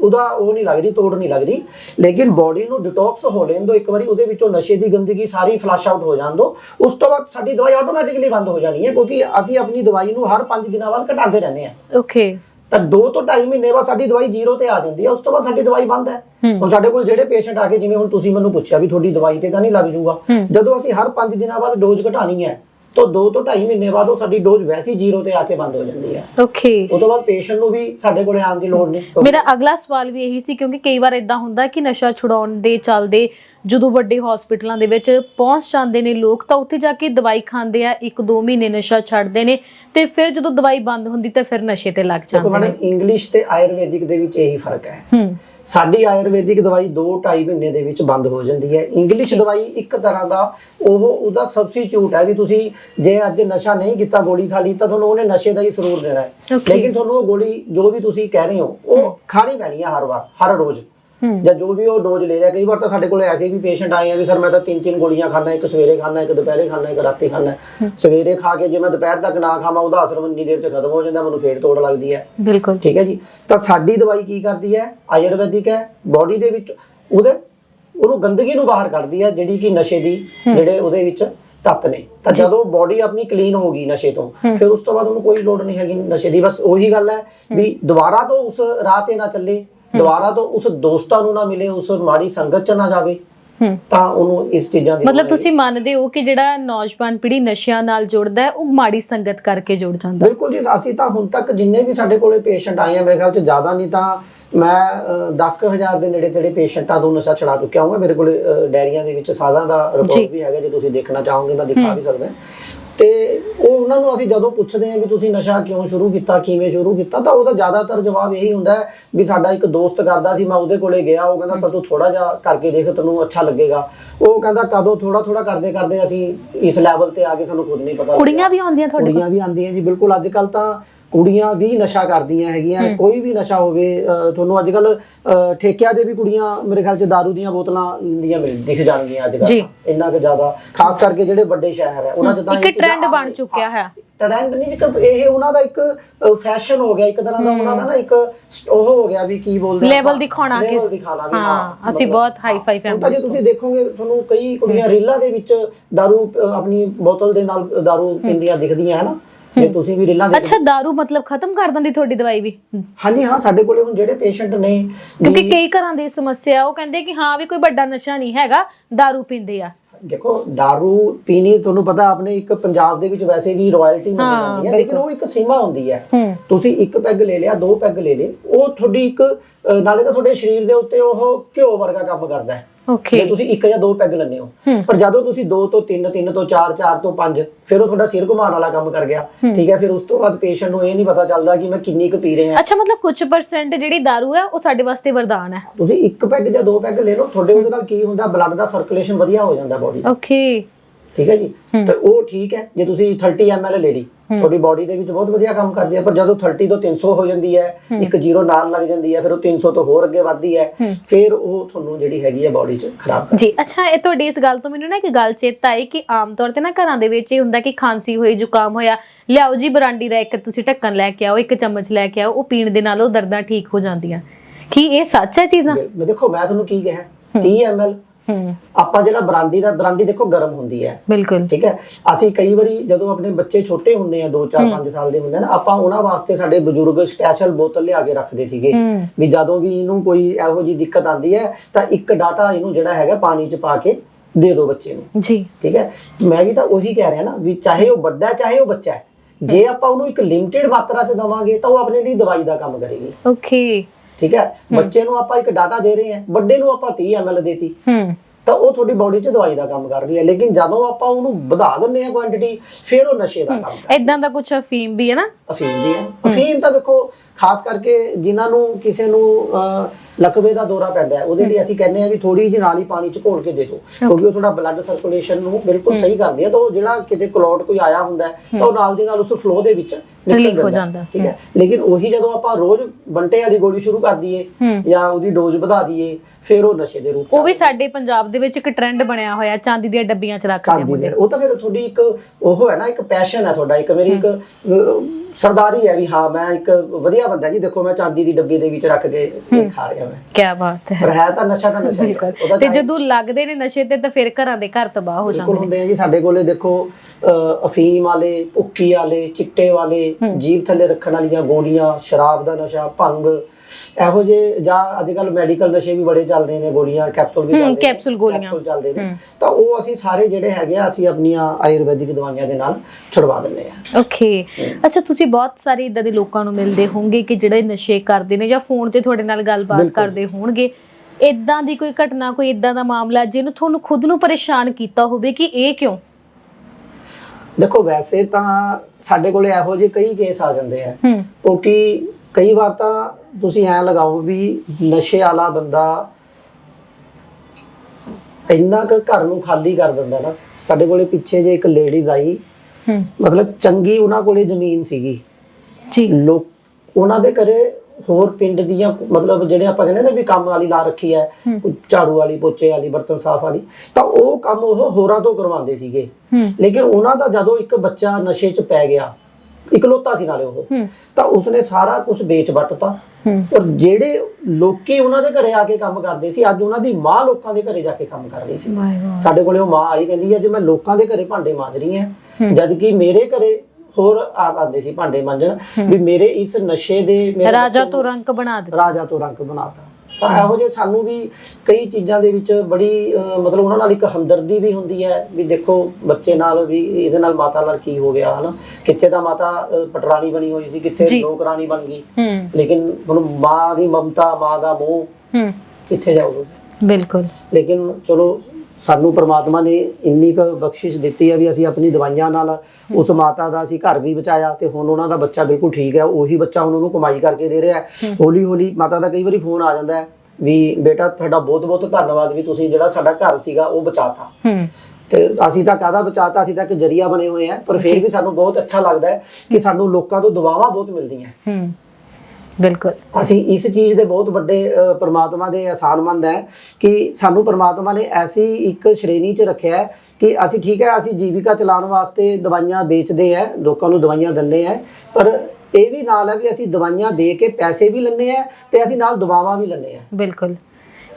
ਉਹਦਾ ਉਹ ਨਹੀਂ ਲੱਗਦੀ ਤੋੜ ਨਹੀਂ ਲੱਗਦੀ। ਲੇਕਿਨ ਬਾਡੀ ਨੂੰ ਡਿਟੌਕਸ ਹੋ ਲੈਣ ਦਿਓ ਇੱਕ ਵਾਰੀ ਉਹਦੇ ਵਿੱਚੋਂ ਨਸ਼ੇ ਦੀ ਗੰਦਗੀ ਸਾਰੀ ਫਲਸ਼ ਆਊਟ ਹੋ ਜਾਣ ਦਿਓ ਉਸ ਤੋਂ ਬਾਅਦ ਸਾਡੀ ਦਵਾਈ ਆਟੋਮੈਟਿਕਲੀ ਬੰਦ ਹੋ ਜਾਣੀ ਹੈ ਕਿਉਂਕਿ ਅਸੀਂ ਆਪਣੀ ਦਵਾਈ ਨੂੰ ਹਰ 5 ਦਿਨਾਂ ਬਾਅਦ ਘਟਾਉਂਦੇ ਰਹਿੰਦੇ ਹਾਂ। ਓਕੇ ਤਾਂ 2 ਤੋਂ 2.5 ਮਹੀਨੇ ਬਾਅਦ ਸਾਡੀ ਦਵਾਈ ਜ਼ੀਰੋ ਤੇ ਆ ਜਾਂਦੀ ਹੈ ਉਸ ਤੋਂ ਬਾਅਦ ਸਾਡੀ ਦਵਾਈ ਬੰਦ ਹੈ। ਹੁਣ ਸਾਡੇ ਕੋਲ ਜਿਹੜੇ ਪੇਸ਼ੈਂਟ ਆ ਕੇ ਜਿਵੇਂ ਹੁਣ ਤੁਸੀਂ ਮੈਨੂੰ ਪੁੱਛਿਆ ਵੀ ਤੁਹਾਡੀ ਦਵਾਈ ਤੇ ਤਾਂ ਨਹੀਂ ਲੱਗ ਜੂਗਾ। ਜਦੋਂ ਅਸੀਂ ਹਰ 5 ਦਿਨਾਂ ਬਾਅਦ ਡੋਜ਼ ਘਟਾਣੀ ਹੈ ਤਾਂ 2 ਤੋਂ 2.5 ਮਹੀਨੇ ਬਾਅਦ ਉਹ ਸਾਡੀ ਡੋਜ਼ ਵੈਸੇ ਜ਼ੀਰੋ ਤੇ ਆ ਕੇ ਬੰਦ ਹੋ ਜਾਂਦੀ ਹੈ। ਓਕੇ ਉਸ ਤੋਂ ਬਾਅਦ ਪੇਸ਼ੈਂਟ ਨੂੰ ਵੀ ਸਾਡੇ ਕੋਲੇ ਆਉਣ ਦੀ ਲੋੜ ਨਹੀਂ ਮੇਰਾ ਅਗਲਾ ਸਵਾਲ ਵੀ ਇਹੀ ਸੀ ਕਿਉਂਕਿ ਕਈ ਵਾਰ ਇਦਾਂ ਹੁੰਦਾ ਕਿ ਨਸ਼ਾ ਛੁਡਾਉਣ ਦੇ ਚੱਲਦੇ ਜਦੋਂ ਵੱਡੇ ਹਸਪੀਟਲਾਂ ਦੇ ਵਿੱਚ ਪਹੁੰਚ ਜਾਂਦੇ ਨੇ ਲੋਕ ਤਾਂ ਉੱਥੇ ਜਾ ਕੇ ਦਵਾਈ ਖਾਂਦੇ ਆ 1-2 ਮਹੀਨੇ ਨਸ਼ਾ ਛੱਡਦੇ ਨੇ ਤੇ ਫਿਰ ਜਦੋਂ ਦਵਾਈ ਬੰਦ ਹੁੰਦੀ ਤਾਂ ਫਿਰ ਨਸ਼ੇ ਤੇ ਲੱਗ ਜਾਂਦੇ ਨੇ। ਇੰਗਲਿਸ਼ ਤੇ ਆਯੁਰਵੈਦਿਕ ਦੇ ਵਿੱਚ ਇਹੀ ਫ਼ਰਕ ਹੈ। ਹੂੰ। ਸਾਡੀ ਆਯੁਰਵੈਦਿਕ ਦਵਾਈ 2-2.5 ਮਹੀਨੇ ਦੇ ਵਿੱਚ ਬੰਦ ਹੋ ਜਾਂਦੀ ਹੈ। ਇੰਗਲਿਸ਼ ਦਵਾਈ ਇੱਕ ਤਰ੍ਹਾਂ ਦਾ ਉਹ ਉਹਦਾ ਸਬਸਟੀਟਿਊਟ ਹੈ ਵੀ ਤੁਸੀਂ ਜੇ ਅੱਜ ਨਸ਼ਾ ਨਹੀਂ ਕੀਤਾ ਗੋਲੀ ਖਾ ਲਈ ਤਾਂ ਤੁਹਾਨੂੰ ਉਹਨੇ ਨਸ਼ੇ ਦਾ ਹੀ ਸਰੂਰ ਦੇਣਾ ਹੈ. ਲੇਕਿਨ ਤੁਹਾਨੂੰ ਉਹ ਗੋਲੀ ਜੋ ਵੀ ਤੁਸੀਂ ਕਹਿ ਰਹੇ ਹੋ ਉਹ ਖਾਣੀ ਪੈਣੀ ਹੈ ਹਰ ਵਾਰ ਹਰ ਰੋਜ਼। ਜਾਂ ਜੋ ਵੀ ਉਹ ਡੋਜ਼ ਲੈ ਰਿਹਾ ਕਈ ਵਾਰ ਤਾਂ ਸਾਡੇ ਕੋਲ ਐਸੇ ਵੀ ਪੇਸ਼ੈਂਟ ਆਏ ਆ ਵੀ ਸਰ ਮੈਂ ਤਾਂ ਤਿੰਨ ਤਿੰਨ ਗੋਲੀਆਂ ਖਾਣਾ ਇੱਕ ਸਵੇਰੇ ਖਾਣਾ ਇੱਕ ਦੁਪਹਿਰੇ ਖਾਣਾ ਇੱਕ ਰਾਤੀ ਖਾਣਾ ਸਵੇਰੇ ਖਾ ਕੇ ਜੇ ਮੈਂ ਦੁਪਹਿਰ ਤੱਕ ਨਾ ਖਾਵਾਂ ਉਹਦਾ ਅਸਰ ਉਨੀ ਦੇਰ ਚ ਖਤਮ ਹੋ ਜਾਂਦਾ ਮੈਨੂੰ ਫੇਰ ਤੋੜ ਲੱਗਦੀ ਹੈ। ਬਿਲਕੁਲ। ਠੀਕ ਹੈ ਜੀ? ਤਾਂ ਸਾਡੀ ਦਵਾਈ ਕੀ ਕਰਦੀ ਹੈ? ਆਯੁਰਵੈਦਿਕ ਹੈ ਬਾਡੀ ਦੇ ਵਿੱਚ ਉਹਦੇ ਉਹਨੂੰ ਗੰਦਗੀ ਨੂੰ ਬਾਹਰ ਕੱਢਦੀ ਹੈ ਜਿਹੜੀ ਕਿ ਨਸ਼ੇ ਦੀ ਜਿਹੜੇ ਉਹਦੇ ਵਿੱਚ ਤੱਤ ਨੇ। ਤਾਂ ਜਦੋਂ ਬਾਡੀ ਆਪਣੀ ਕਲੀਨ ਹੋ ਗਈ ਨਸ਼ੇ ਤੋਂ ਫਿਰ ਉਸ ਤੋਂ ਬਾਅਦ ਉਹਨੂੰ ਕੋਈ ਲੋੜ ਨਹੀਂ ਹੈਗੀ ਨਸ਼ੇ ਦੀ। ਬਸ ਉਹੀ ਗੱਲ ਹੈ ਵੀ ਦੁਬਾਰਾ ਤੋਂ ਉਸ ਰਾਹ ਤੇ ਨਾ ਚੱਲੇ। ਦੁਬਾਰਾ ਤੋਂ ਉਸ ਦੋਸਤਾਂ ਨੂੰ ਨਾ ਮਿਲੇ ਉਸ ਮਾੜੀ ਸੰਗਤ ਚ ਨਾ ਜਾਵੇ ਤਾਂ ਉਹਨੂੰ ਇਸ ਚੀਜ਼ਾਂ ਦੀ ਮਤਲਬ ਤੁਸੀਂ ਮੰਨਦੇ ਹੋ ਕਿ ਜਿਹੜਾ ਨੌਜਵਾਨ ਪੀੜ੍ਹੀ ਨਸ਼ਿਆਂ ਨਾਲ ਜੁੜਦਾ ਹੈ ਉਹ ਮਾੜੀ ਸੰਗਤ ਕਰਕੇ ਜੁੜ ਜਾਂਦਾ ਬਿਲਕੁਲ ਜੀ ਅਸੀਂ ਤਾਂ ਹੁਣ ਤੱਕ ਜਿੰਨੇ ਵੀ ਸਾਡੇ ਕੋਲੇ ਪੇਸ਼ੈਂਟ ਆਏ ਆ ਮੇਰੇ ਖਿਆਲ ਚ ਜ਼ਿਆਦਾ ਨਹੀਂ ਤਾਂ ਮੈਂ 10000 ਦੇ ਨੇੜੇ ਤੇੜੇ ਪੇਸ਼ੈਂਟਾਂ ਤੋਂ ਨਸ਼ਾ ਛੁਡਾ ਚੁੱਕਿਆ ਹਾਂ। ਮੇਰੇ ਕੋਲੇ ਅ, ਡਾਇਰੀਆਂ ਦੇ ਵਿੱਚ ਸਾਲਾਂ ਦਾ। ਰਿਪੋਰਟ ਵੀ ਹੈਗਾ ਜੇ ਤੁਸੀਂ ਦੇਖਣਾ ਚਾਹੋਗੇ ਮੈਂ ਦਿਖਾ ਵੀ ਸਕਦਾ। ਤੇ ਉਹ ਉਹਨਾਂ ਨੂੰ ਅਸੀਂ ਜਦੋਂ ਪੁੱਛਦੇ ਹਾਂ ਵੀ ਤੁਸੀਂ ਨਸ਼ਾ ਕਿਉਂ ਸ਼ੁਰੂ ਕੀਤਾ ਕਿਵੇਂ ਸ਼ੁਰੂ ਕੀਤਾ ਤਾਂ ਉਹਦਾ ਜ਼ਿਆਦਾਤਰ ਜਵਾਬ ਇਹੀ ਹੁੰਦਾ ਹੈ ਵੀ ਸਾਡਾ ਇੱਕ ਦੋਸਤ ਕਰਦਾ ਸੀ ਮੈਂ ਉਹਦੇ ਕੋਲੇ ਗਿਆ ਉਹ ਕਹਿੰਦਾ ਤਾਂ ਤੂੰ ਥੋੜਾ ਜਿਹਾ ਕਰਕੇ ਦੇਖ ਤੈਨੂੰ ਅੱਛਾ ਲੱਗੇਗਾ। ਉਹ ਕਹਿੰਦਾ ਕਦੋਂ ਥੋੜਾ ਥੋੜਾ ਕਰਦੇ ਕਰਦੇ ਅਸੀਂ ਇਸ ਲੈਵਲ ਤੇ ਆ ਕੇ ਸਾਨੂੰ ਖੁਦ ਨਹੀਂ ਪਤਾ। ਕੁੜੀਆਂ ਵੀ ਆਉਂਦੀਆਂ ਤੁਹਾਡੇ ਕੁੜੀਆਂ ਵੀ ਆਉਂਦੀਆਂ ਜੀ ਬਿਲਕੁਲ। ਅੱਜ ਕੱਲ ਤਾਂ ਕੁੜੀਆਂ ਵੀ ਨਸ਼ਾ ਕਰਦੀਆਂ ਹੈਗੀਆਂ ਕੋਈ ਵੀ ਨਸ਼ਾ ਹੋਵੇ ਅਹ ਤੁਹਾਨੂੰ ਅੱਜ ਕੱਲ ਠੇਕਿਆਂ ਦੇ ਵੀ ਕੁੜੀਆਂ ਮੇਰੇ ਖਿਆਲ ਚ दारू ਦੀਆਂ ਬੋਤਲਾਂ ਲੈਂਦੀਆਂ ਮਿਲ ਦਿਖ ਜਾਣਗੀਆਂ ਅੱਜ ਜੀ। ਕੱਲ ਇੰਨਾ ਕੁ ਜ਼ਿਆਦਾ ਖਾਸ ਕਰਕੇ ਜਿਹੜੇ ਵੱਡੇ ਸ਼ਹਿਰ ਹੈ ਉਹਨਾਂ ਚ ਤਾਂ ਇੱਕ ਟ੍ਰੈਂਡ ਬਣ ਚੁੱਕਿਆ ਹੈ ਟ੍ਰੈਂਡ ਨਹੀਂ ਇੱਕ ਇਹ ਉਹਨਾਂ ਦਾ ਇੱਕ ਫੈਸ਼ਨ ਹੋ ਗਿਆ ਇੱਕ ਤਰ੍ਹਾਂ ਦਾ ਉਹਨਾਂ ਦਾ ਨਾ ਇੱਕ ਸ- ਉਹ ਹੋ ਗਿਆ ਵੀ ਕੀ ਬੋਲਦੇ Level ਆਪਾਂ, ਦਿਖਾਉਣਾ level ਕਿਸ- ਦਿਖਾਉਣਾ ਵੀ ਹਾਂ, ਅਸੀਂ ਮਤਲਬ- ਬਹੁਤ high five ਹੁਣ ਤਾਂ ਜੇ families ਤੁਸੀਂ ਦੇਖੋਗੇ ਤੁਹਾਨੂੰ ਕਈ ਕੁੜੀਆਂ ਰੀਲਾਂ ਦੇ ਵਿੱਚ दारू ਅ, ਆਪਣੀ ਬੋਤਲ ਦੇ ਨਾਲ दारू ਪੀਂਦੀਆਂ ਦਿਖਦੀਆਂ ਹੈ ਨਾ ਜੇ ਤੁਸੀਂ ਵੀ ਰੀਲਾਂ ਦੇ ਅੱਛਾ दारू ਮਤਲਬ ਖਤਮ ਕਰ ਦਿੰਦੀ ਤੁਹਾਡੀ ਦਵਾਈ ਵੀ ਹਾਂਜੀ ਹਾਂ ਸਾਡੇ ਕੋਲੇ ਹੁਣ ਜਿਹੜੇ ਪੇਸ਼ੈਂਟ ਨੇ ਕਿਉਂਕਿ ਕਈ ਘਰਾਂ ਦੀ ਸਮੱਸਿਆ ਉਹ ਕਹਿੰਦੇ ਕਿ ਹਾਂ ਵੀ ਕੋਈ ਵੱਡਾ ਨਸ਼ਾ ਨਹੀਂ ਹੈਗਾ दारू ਪੀਂਦੇ ਆ ਦੇਖੋ दारू ਪੀਣੀ ਤੁਹਾਨੂੰ ਪਤਾ ਆਪਣੇ ਇੱਕ ਪੰਜਾਬ ਦੇ ਵਿੱਚ ਵੈਸੇ ਵੀ ਰਾਇਲਟੀ ਮਿਲ ਹਾਂ, ਜਾਂਦੀ ਹੈ ਲੇਕਿਨ ਉਹ ਇੱਕ ਸੀਮਾ ਹੁੰਦੀ ਹੈ ਹੂੰ ਤੁਸੀਂ ਇੱਕ ਪੈਗ ਲੈ ਲਿਆ ਦੋ ਪੈਗ ਲੈ ਲੇ ਉਹ ਤੁਹਾਡੀ ਇੱਕ ਅ, ਨਾਲੇ ਤਾਂ ਤੁਹਾਡੇ ਸਰੀਰ ਦੇ ਉੱਤੇ ਉਹ ਘਿਓ ਵਰਗਾ ਕੰਮ ਕਰਦਾ ਹੈ ਜੇ ਓਕੇ ਤੁਸੀਂ ਇੱਕ ਜਾਂ ਦੋ ਪੈਗ ਲੈਂਦੇ ਹੋ। ਪਰ ਜਦੋਂ ਤੁਸੀਂ ਦੋ ਤੋਂ ਤਿੰਨ ਤਿੰਨ ਤੋਂ ਚਾਰ ਚਾਰ ਤੋਂ ਪੰਜ ਫਿਰ ਉਹ ਤੁਹਾਡਾ ਸਿਰ ਘੁਮਾਉਣ ਵਾਲਾ ਕੰਮ ਕਰ ਗਿਆ। ਠੀਕ ਹੈ ਫਿਰ ਉਸ ਤੋਂ ਬਾਅਦ ਪੇਸ਼ੈਂਟ ਨੂੰ ਇਹ ਨਹੀਂ ਪਤਾ ਚੱਲਦਾ ਕਿ ਮੈਂ ਕਿੰਨੀ ਕੁ ਪੀ ਰਿਹਾ ਅੱਛਾ ਮਤਲਬ ਕੁਝ ਪਰਸੈਂਟ ਜਿਹੜੀ दारू ਹੈ ਉਹ ਸਾਡੇ ਵਾਸਤੇ ਵਰਦਾਨ ਹੈ। ਤੁਸੀਂ ਇੱਕ ਪੈਗ ਜਾਂ ਦੋ ਪੈਗ ਲੈ ਲਓ ਤੁਹਾਡੇ ਉਹਦੇ ਨਾਲ ਕੀ ਹੁੰਦਾ ਬਲੱਡ ਦਾ ਸਰਕੂਲੇਸ਼ਨ ਵਧੀਆ ਹੋ ਜਾਂਦਾ ਬਾਡੀ ਓਕੇ ਠੀਕ ਹੈ ਜੀ? ਤੇ ਉਹ ਠੀਕ ਹੈ ਜੇ ਤੁਸੀਂ 30 ml ਲੈ ਲਈ ਤੁਹਾਡੀ ਬਾਡੀ ਦੇ ਵਿੱਚ ਬਹੁਤ ਵਧੀਆ ਕੰਮ ਕਰਦੀ ਹੈ ਪਰ ਜਦੋਂ 30 ਤੋਂ 300 ਹੋ ਜਾਂਦੀ ਹੈ ਇੱਕ ਜ਼ੀਰੋ ਨਾਲ ਲੱਗ ਜਾਂਦੀ ਹੈ ਫਿਰ ਉਹ 300 ਤੋਂ ਹੋਰ ਅੱਗੇ ਵੱਧਦੀ ਹੈ ਫਿਰ ਉਹ ਤੁਹਾਨੂੰ ਜਿਹੜੀ ਹੈਗੀ ਹੈ ਬਾਡੀ 'ਚ ਖਰਾਬ ਕਰ ਜੀ ਅੱਛਾ ਇਹ ਤੁਹਾਡੀ ਇਸ ਗੱਲ ਤੋਂ ਮੈਨੂੰ ਨਾ ਇੱਕ ਗੱਲ ਚੇਤਾ ਆਈ ਕਿ ਆਮ ਤੌਰ ਤੇ ਨਾ ਘਰਾਂ ਦੇ ਵਿੱਚ ਇਹ ਹੁੰਦਾ ਕਿ ਖਾਂਸੀ ਹੋਈ ਜ਼ੁਕਾਮ ਹੋਇਆ ਲਿਆਓ ਜੀ ਬਰਾਂਡੀ ਦਾ ਇੱਕ ਤੁਸੀਂ ਢੱਕਣ ਲੈ ਕੇ ਆਓ ਇੱਕ ਚਮਚ ਲੈ ਕੇ ਆਓ ਉਹ ਪੀਣ ਦੇ ਨਾਲ ਉਹ ਦਰਦਾਂ ਠੀਕ ਹੋ ਜਾਂਦੀਆਂ। ਕੀ ਇਹ ਸੱਚ ਹੈ ਚੀਜ਼ਾਂ? ਮੈਂ ਦੇਖੋ ਮੈਂ ਤੁਹਾਨੂੰ ਕੀ ਕਿਹਾ 30 ml ਆਪਾਂ ਜਿਹੜਾ ਬਰਾਂਡੀ ਦਾ ਬਰਾਂਡੀ ਦੇਖੋ ਗਰਮ ਹੁੰਦੀ ਹੈ। ਬਿਲਕੁਲ। ਠੀਕ ਹੈ? ਅਸੀਂ ਕਈ ਵਾਰੀ ਜਦੋਂ ਆਪਣੇ ਬੱਚੇ ਛੋਟੇ ਹੁੰਦੇ ਆ 2 4 5 ਸਾਲ ਦੇ ਹੁੰਦੇ ਨਾ ਆਪਾਂ ਉਹਨਾਂ ਵਾਸਤੇ ਸਾਡੇ ਬਜ਼ੁਰਗ ਸਪੈਸ਼ਲ ਬੋਤਲ ਲਿਆ ਕੇ ਰੱਖਦੇ ਸੀਗੇ। ਵੀ ਜਦੋਂ ਵੀ ਇਹਨੂੰ ਕੋਈ ਇਹੋ ਜੀ ਦਿੱਕਤ ਆਂਦੀ ਹੈ ਤਾਂ ਇੱਕ ਡਾਟਾ ਇਹਨੂੰ ਜਿਹੜਾ ਹੈਗਾ ਪਾਣੀ 'ਚ ਪਾ ਕੇ ਦੇ ਦਿਓ ਬੱਚੇ ਨੂੰ। ਜੀ। ਠੀਕ ਹੈ? ਮੈਂ ਵੀ ਤਾਂ ਉਹੀ ਕਹਿ ਰਿਹਾ ਨਾ ਵੀ ਚਾਹੇ ਉਹ ਵੱਡਾ ਚਾਹੇ ਉਹ ਬੱਚਾ ਹੈ ਜੇ ਆਪਾਂ ਉਹਨੂੰ ਇੱਕ ਲਿਮਟਿਡ ਮਾਤਰਾ 'ਚ ਦਵਾਂਗੇ ਤਾਂ ਉਹ ਆਪਣੇ ਲਈ ਦਵਾਈ ਦਾ ਕੰਮ ਕਰੇਗੀ। ਓਕੇ ਠੀਕ ਹੈ? ਬੱਚੇ ਨੂੰ ਆਪਾਂ ਇੱਕ ਡਾਟਾ ਦੇ ਰਹੇ ਹਾਂ। ਵੱਡੇ ਨੂੰ ਆਪਾਂ 30 ml ਦੇਤੀ। ਹੂੰ। ਤਾਂ ਉਹ ਤੁਹਾਡੀ ਬਾਡੀ 'ਚ ਦਵਾਈ ਦਾ ਕੰਮ ਕਰ ਰਹੀ ਹੈ। ਲੇਕਿਨ ਜਦੋਂ ਆਪਾਂ ਉਹਨੂੰ ਵਧਾ ਦਿੰਨੇ ਆ ਕੁਆਂਟੀਟੀ ਫਿਰ ਉਹ ਨਸ਼ੇ ਦਾ ਕੰਮ ਕਰ ਇਦਾਂ ਦਾ ਕੁਝ ਅਫੀਮ ਵੀ ਹੈ ਨਾ? ਅਫੀਮ ਵੀ ਹੈ। ਅਫੀਮ ਤਾਂ ਦੇਖੋ ਖਾਸ ਕਰਕੇ ਜਿਨ੍ਹਾਂ ਨੂੰ ਕਿਸੇ ਨੂੰ ਲਕਵੇ ਦਾ ਦੌਰਾ ਪੈਂਦਾ ਹੈ ਉਹਦੇ ਲਈ ਅਸੀਂ ਕਹਿੰਦੇ ਆ ਵੀ ਥੋੜੀ ਜਿਹੀ ਨਾਲ ਹੀ ਪਾਣੀ 'ਚ ਘੋਲ ਕੇ ਦੇ ਦਿਓ। ਕਿਉਂਕਿ ਉਹ ਤੁਹਾਡਾ ਬਲੱਡ ਸਰਕੂਲੇਸ਼ਨ ਨੂੰ ਬਿਲਕੁਲ ਸਹੀ ਕਰਦੀ ਹੈ ਤਾਂ ਉਹ ਜਿਹੜਾ ਕਿਤੇ ਕਲੌਟ ਕੋਈ ਆਇਆ ਹੁੰਦਾ ਹੈ ਤਾਂ ਉਹ ਨਾਲ ਦੀ ਨਾਲ ਉਸ ਫਲੋ ਦੇ ਵਿੱਚ ਨਿਕਲ Relief ਹੋ ਜਾਂਦਾ। ਠੀਕ ਹੈ। ਲੇਕਿਨ ਉਹੀ ਜਦੋਂ ਆਪਾਂ ਰੋਜ਼ ਬੰਟੇ ਵਾਲੀ ਗੋਲੀ ਸ਼ੁਰੂ ਕਰ ਦਈਏ ਜਾਂ ਉਹਦੀ ਡੋਜ਼ ਵਧਾ ਦਈਏ ਫਿਰ ਉਹ ਨਸ਼ੇ ਦੇ ਰੂਪ ਉਹ ਵੀ ਸਾਡੇ ਪੰਜਾਬ ਦੇ ਵਿੱਚ ਇੱਕ ਟ੍ਰੈਂਡ ਬਣਿਆ ਹੋਇਆ ਚਾਂਦੀ ਦੀਆਂ ਡੱਬੀਆਂ ਚ ਰੱਖਦੇ ਆ ਨੇ ਉਹ ਤਾਂ ਫਿਰ ਤੁਹਾਡੀ ਇੱਕ ਉਹ ਹੈ ਨਾ ਇੱਕ ਪੈਸ਼ਨ ਹੈ ਤੁਹਾਡਾ ਇੱਕ ਮੇਰੀ ਇੱਕ ਸਰਦਾਰੀ ਹੈ ਵੀ ਹਾਂ ਮੈਂ ਇੱਕ ਵਧੀਆ ਬੰਦਾ ਜੀ। ਦੇਖੋ ਮੈਂ ਚਾਂਦੀ ਦੀ ਡੱਬੀ ਦੇ ਵਿੱਚ ਰੱਖ ਕੇ ਖਾ ਰਿਹਾ ਮੈਂ। ਕੀ ਬਾਤ ਹੈ। ਪਰ ਹੈ ਤਾਂ ਨਸ਼ਾ ਤਾਂ ਨਸ਼ਾ ਤੇ ਜਦੋਂ ਲੱਗਦੇ ਨੇ ਨਸ਼ੇ ਤੇ ਤਾਂ ਫਿਰ ਘਰਾਂ ਦੇ ਘਰ ਤਬਾਹ ਹੋ ਜਾਂਦੇ ਹੁੰਦੇ ਆ ਜੀ। ਸਾਡੇ ਕੋਲੇ ਦੇਖੋ ਅਫੀਮ ਵਾਲੇ ਭੁੱਕੀ ਵਾਲੇ ਚਿੱਟੇ ਵਾਲੇ ਜੀਭ ਥੱਲੇ ਰੱਖਣ ਵਾਲੀਆਂ ਗੋਲੀਆਂ ਸ਼ਰਾਬ ਦਾ ਨਸ਼ਾ ਭੰਗ ਇਹੋ ਜਿਹੇ ਜਾਂ ਅੱਜ ਕੱਲ ਮੈਡੀਕਲ ਨਸ਼ੇ ਵੀ ਬੜੇ ਚੱਲਦੇ ਨੇ ਗੋਲੀਆਂ ਕੈਪਸੂਲ ਵੀ ਚੱਲਦੇ ਨੇ ਕੈਪਸੂਲ ਗੋਲੀਆਂ। ਕੈਪਸੂਲ ਚੱਲਦੇ ਨੇ। ਤਾਂ ਉਹ ਅਸੀਂ ਸਾਰੇ ਜਿਹੜੇ ਹੈਗੇ ਆ ਅਸੀਂ ਆਪਣੀਆਂ ਆਯੁਰਵੈਦਿਕ ਦਵਾਈਆਂ ਦੇ ਨਾਲ ਛੁਡਵਾ ਦਿੰਦੇ ਆ। ਓਕੇ ਅੱਛਾ ਤੁਸੀਂ ਬਹੁਤ ਸਾਰੇ ਇਦਾਂ ਦੇ ਲੋਕਾਂ ਨੂੰ ਮਿਲਦੇ ਹੋਵੋਗੇ ਕਿ ਜਿਹੜੇ ਨਸ਼ੇ ਕਰਦੇ ਨੇ ਜਾਂ ਫੋਨ ਤੇ ਤੁਹਾਡੇ ਨਾਲ ਗੱਲਬਾਤ ਕਰਦੇ ਹੋਣਗੇ। ਇਦਾਂ ਦੀ ਕੋਈ ਘਟਨਾ ਕੋਈ ਇਦਾਂ ਦਾ ਮਾਮਲਾ ਜਿਹਨੂੰ ਤੁਹਾਨੂੰ ਖੁਦ ਨੂੰ ਪਰੇਸ਼ਾਨ ਕੀਤਾ ਹੋਵੇ ਕਿ ਇਹ ਕਿਉਂ? ਦੇਖੋ ਵੈਸੇ ਤਾਂ ਸਾਡੇ ਕੋਲੇ ਇਹੋ ਜਿਹੇ ਕਈ ਕੇਸ ਆ ਜਾਂਦੇ ਆ। ਕਿਉਂਕਿ ਕਈ ਵਾਰ ਤਾਂ ਤੁਸੀਂ ਐ ਲਗਾਓ ਵੀ ਨਸ਼ੇ ਵਾਲਾ ਬੰਦਾ ਇੰਨਾ ਕੁ ਘਰ ਨੂੰ ਖਾਲੀ ਕਰ ਦਿੰਦਾ ਨਾ ਸਾਡੇ ਕੋਲੇ ਪਿੱਛੇ ਜੇ ਇੱਕ ਲੇਡੀਜ਼ ਆਈ ਮਤਲਬ ਚੰਗੀ ਉਹਨਾਂ ਕੋਲੇ ਜ਼ਮੀਨ ਸੀਗੀ। ਜੀ। ਲੋਕ ਉਹਨਾਂ ਦੇ ਘਰੇ ਹੋਰ ਪਿੰਡ ਦੀਆਂ ਮਤਲਬ ਜਿਹੜੇ ਆਪਾਂ ਕਹਿੰਦੇ ਨੇ ਵੀ ਕੰਮ ਵਾਲੀ ਲਾ ਰੱਖੀ ਹੈ ਝਾੜੂ ਵਾਲੀ ਪੋਚੇ ਵਾਲੀ ਬਰਤਨ ਸਾਫ਼ ਵਾਲੀ ਤਾਂ ਉਹ ਕੰਮ ਉਹ ਹੋਰਾਂ ਤੋਂ ਕਰਵਾਉਂਦੇ ਸੀਗੇ। ਲੇਕਿਨ ਉਹਨਾਂ ਦਾ ਜਦੋਂ ਇੱਕ ਬੱਚਾ ਨਸ਼ੇ 'ਚ ਪੈ ਗਿਆ ਇਕਲੌਤਾ ਸੀ ਨਾਲੇ ਉਹ। ਤਾਂ ਉਸਨੇ ਸਾਰਾ ਕੁਝ ਵੇਚ ਵੱਟਤਾ ਔਰ ਜਿਹੜੇ ਲੋਕੀ ਉਹਨਾਂ ਦੇ ਘਰੇ ਆ ਕੇ ਕੰਮ ਕਰਦੇ ਸੀ ਅੱਜ ਉਹਨਾਂ ਦੀ ਮਾਂ ਲੋਕਾਂ ਦੇ ਘਰੇ ਜਾ ਕੇ ਕੰਮ ਕਰ ਰਹੀ ਸੀ। ਸਾਡੇ ਕੋਲੇ ਉਹ ਮਾਂ ਆਈ ਕਹਿੰਦੀ ਹੈ ਜੇ ਮੈਂ ਲੋਕਾਂ ਦੇ ਘਰੇ ਭਾਂਡੇ ਮਾਂਜ ਰਹੀ ਹਾਂ। ਜਦ ਕਿ ਮੇਰੇ ਘਰੇ ਹੋਰ ਆ ਆਉਂਦੇ ਸੀ ਭਾਂਡੇ ਮਾਂਜਣ ਵੀ ਮੇਰੇ ਇਸ ਨਸ਼ੇ ਦੇ ਰਾਜਾ ਤੋਂ ਰੰਗ ਬਣਾ ਦਿੱਤਾ। ਰਾਜਾ ਤੋਂ ਰੰਗ ਬਣਾਤਾ ਤਾਂ ਇਹੋ ਜਿਹੇ ਸਾਨੂੰ ਵੀ ਕਈ ਚੀਜ਼ਾਂ ਦੇ ਵਿੱਚ ਬੜੀ ਮਤਲਬ ਉਹਨਾਂ ਨਾਲ ਇੱਕ ਹਮਦਰਦੀ ਵੀ ਹੁੰਦੀ ਹੈ ਵੀ ਦੇਖੋ ਬੱਚੇ ਨਾਲ ਵੀ ਇਹਦੇ ਨਾਲ ਮਾਤਾ ਨਾਲ ਕੀ ਹੋ ਗਿਆ ਹਨਾ? ਕਿੱਥੇ ਦਾ ਮਾਤਾ ਪਟਰਾਣੀ ਬਣੀ ਹੋਈ ਸੀ ਕਿੱਥੇ ਜੀ। ਨੌਕਰਾਨੀ ਬਣ ਗਈ। ਲੇਕਿਨ ਹੁਣ ਮਾਂ ਦੀ ਮਮਤਾ ਮਾਂ ਦਾ ਮੋਹ ਕਿੱਥੇ ਜਾਊਗਾ? ਬਿਲਕੁਲ। ਲੇਕਿਨ ਚਲੋ ਸਾਨੂੰ ਪ੍ਰਮਾਤਮਾ ਨੇ ਇੰਨੀ ਕੁ ਬਖਸ਼ਿਸ਼ ਦਿੱਤੀ ਹੈ ਵੀ ਅਸੀਂ ਆਪਣੀ ਦਵਾਈਆਂ ਨਾਲ ਉਸ ਮਾਤਾ ਦਾ ਅਸੀਂ ਘਰ ਵੀ ਬਚਾਇਆ ਤੇ ਹੁਣ ਉਹਨਾਂ ਦਾ ਬੱਚਾ ਬਿਲਕੁਲ ਠੀਕ ਹੈ ਉਹੀ ਬੱਚਾ ਹੁਣ ਉਹਨੂੰ ਕਮਾਈ ਕਰਕੇ ਦੇ ਰਿਹਾ ਹੈ। ਹੌਲੀ ਹੌਲੀ ਮਾਤਾ ਦਾ ਕਈ ਵਾਰੀ ਫੋਨ ਆ ਜਾਂਦਾ ਹੈ ਵੀ ਬੇਟਾ ਤੁਹਾਡਾ ਬਹੁਤ ਬਹੁਤ ਧੰਨਵਾਦ ਵੀ ਤੁਸੀਂ ਜਿਹੜਾ ਸਾਡਾ ਘਰ ਸੀਗਾ ਉਹ ਬਚਾਤਾ। ਹੂੰ। ਤੇ ਅਸੀਂ ਤਾਂ ਕਾਹਦਾ ਬਚਾਤਾ? ਅਸੀਂ ਤਾਂ ਇੱਕ ਜਰੀਆ ਬਣੇ ਹੋਏ ਆ ਪਰ ਫਿਰ ਵੀ ਸਾਨੂੰ ਬਹੁਤ ਅੱਛਾ ਲੱਗਦਾ ਹੈ ਕਿ ਸਾਨੂੰ ਲੋਕਾਂ ਤੋਂ ਦੁਆਵਾਂ ਬਹੁਤ ਮਿਲਦੀਆਂ ਹੂੰ। ਬਿਲਕੁਲ। ਅਸੀਂ ਇਸ ਚੀਜ਼ ਦੇ ਬਹੁਤ ਵੱਡੇ ਪ੍ਰਮਾਤਮਾ ਦੇ ਅਹਿਸਾਨਮੰਦ ਹੈ ਕਿ ਸਾਨੂੰ ਪ੍ਰਮਾਤਮਾ ਨੇ ਐਸੀ ਇੱਕ ਸ਼੍ਰੇਣੀ 'ਚ ਰੱਖਿਆ ਹੈ ਕਿ ਅਸੀਂ ਠੀਕ ਹੈ ਅਸੀਂ ਜੀਵਿਕਾ ਚਲਾਉਣ ਵਾਸਤੇ ਦਵਾਈਆਂ ਵੇਚਦੇ ਆ ਲੋਕਾਂ ਨੂੰ ਦਵਾਈਆਂ ਦਿੰਦੇ ਆ ਪਰ ਇਹ ਵੀ ਨਾਲ ਹੈ ਵੀ ਅਸੀਂ ਦਵਾਈਆਂ ਦੇ ਕੇ ਪੈਸੇ ਵੀ ਲੈਂਦੇ ਆ ਤੇ ਅਸੀਂ ਨਾਲ ਦਵਾਵਾਂ ਵੀ ਲੈਂਦੇ ਆ ਬਿਲਕੁਲ।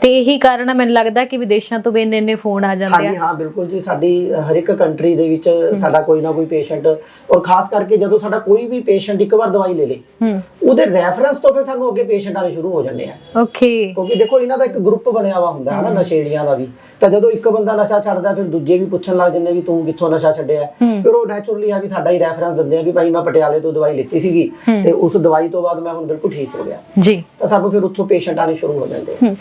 ਤੇ ਇਹੀ ਕਾਰਨ ਹੈ ਮੈਨੂੰ ਲੱਗਦਾ ਕਿ ਵਿਦੇਸ਼ਾਂ ਤੋਂ ਵੀ ਇੰਨੇ ਇੰਨੇ ਫੋਨ ਆ ਜਾਂਦੇ ਹਾਂਜੀ ਆ ਹਾਂ ਬਿਲਕੁਲ ਜੀ ਸਾਡੀ ਹਰ ਇੱਕ ਕੰਟਰੀ ਦੇ ਵਿੱਚ ਸਾਡਾ ਕੋਈ ਨਾ ਕੋਈ ਪੇਸ਼ੈਂਟ ਔਰ ਖਾਸ ਕਰਕੇ ਜਦੋਂ ਸਾਡਾ ਕੋਈ ਵੀ ਪੇਸ਼ੈਂਟ ਇੱਕ ਵਾਰ ਦਵਾਈ ਲੈ ਲੇ ਹੂੰ। ਉਹਦੇ ਰੈਫਰੈਂਸ ਤੋਂ ਫਿਰ ਸਾਨੂੰ ਅੱਗੇ ਪੇਸ਼ੈਂਟ ਆਣੇ ਸ਼ੁਰੂ ਹੋ ਜਾਂਦੇ ਆ। ਓਕੇ। ਕਿਉਂਕਿ ਦੇਖੋ ਇਹਨਾਂ ਦਾ ਇੱਕ ਗਰੁੱਪ ਬਣਿਆ ਵਾ ਹੁੰਦਾ ਹੈ। ਨਾ ਨਸ਼ੇੜੀਆਂ ਦਾ ਵੀ। ਤਾਂ ਜਦੋਂ ਇੱਕ ਬੰਦਾ ਨਸ਼ਾ ਛੱਡਦਾ ਫਿਰ ਦੂਜੇ ਵੀ ਪੁੱਛਣ ਲੱਗ ਜਾਂਦੇ ਵੀ ਤੂੰ ਕਿੱਥੋਂ ਨਸ਼ਾ ਛੱਡਿਆ। ਫਿਰ ਉਹ ਨੈਚੁਰਲੀ ਆ ਵੀ ਸਾਡਾ ਹੀ ਰੈਫਰੈਂਸ ਦਿੰਦੇ ਆ ਵੀ ਭਾਈ ਮੈਂ ਪਟਿਆਲੇ ਤੋਂ ਦਵਾਈ ਲਿੱਤੀ ਸੀਗੀ। ਤੇ ਉਸ ਦਵਾਈ ਤੋਂ ਬਾਅਦ ਮੈਂ ਹੁਣ ਬਿਲਕੁਲ ਠੀਕ ਹੋ ਗਿਆ। ਜੀ। ਤਾਂ ਸਾਨੂੰ ਫਿਰ ਉੱਥੋਂ ਪੇਸ਼ੈਂਟ ਆਣੇ ਸ਼ੁਰੂ ਹੋ ਜਾਂਦੇ ਆ। ਹਮ,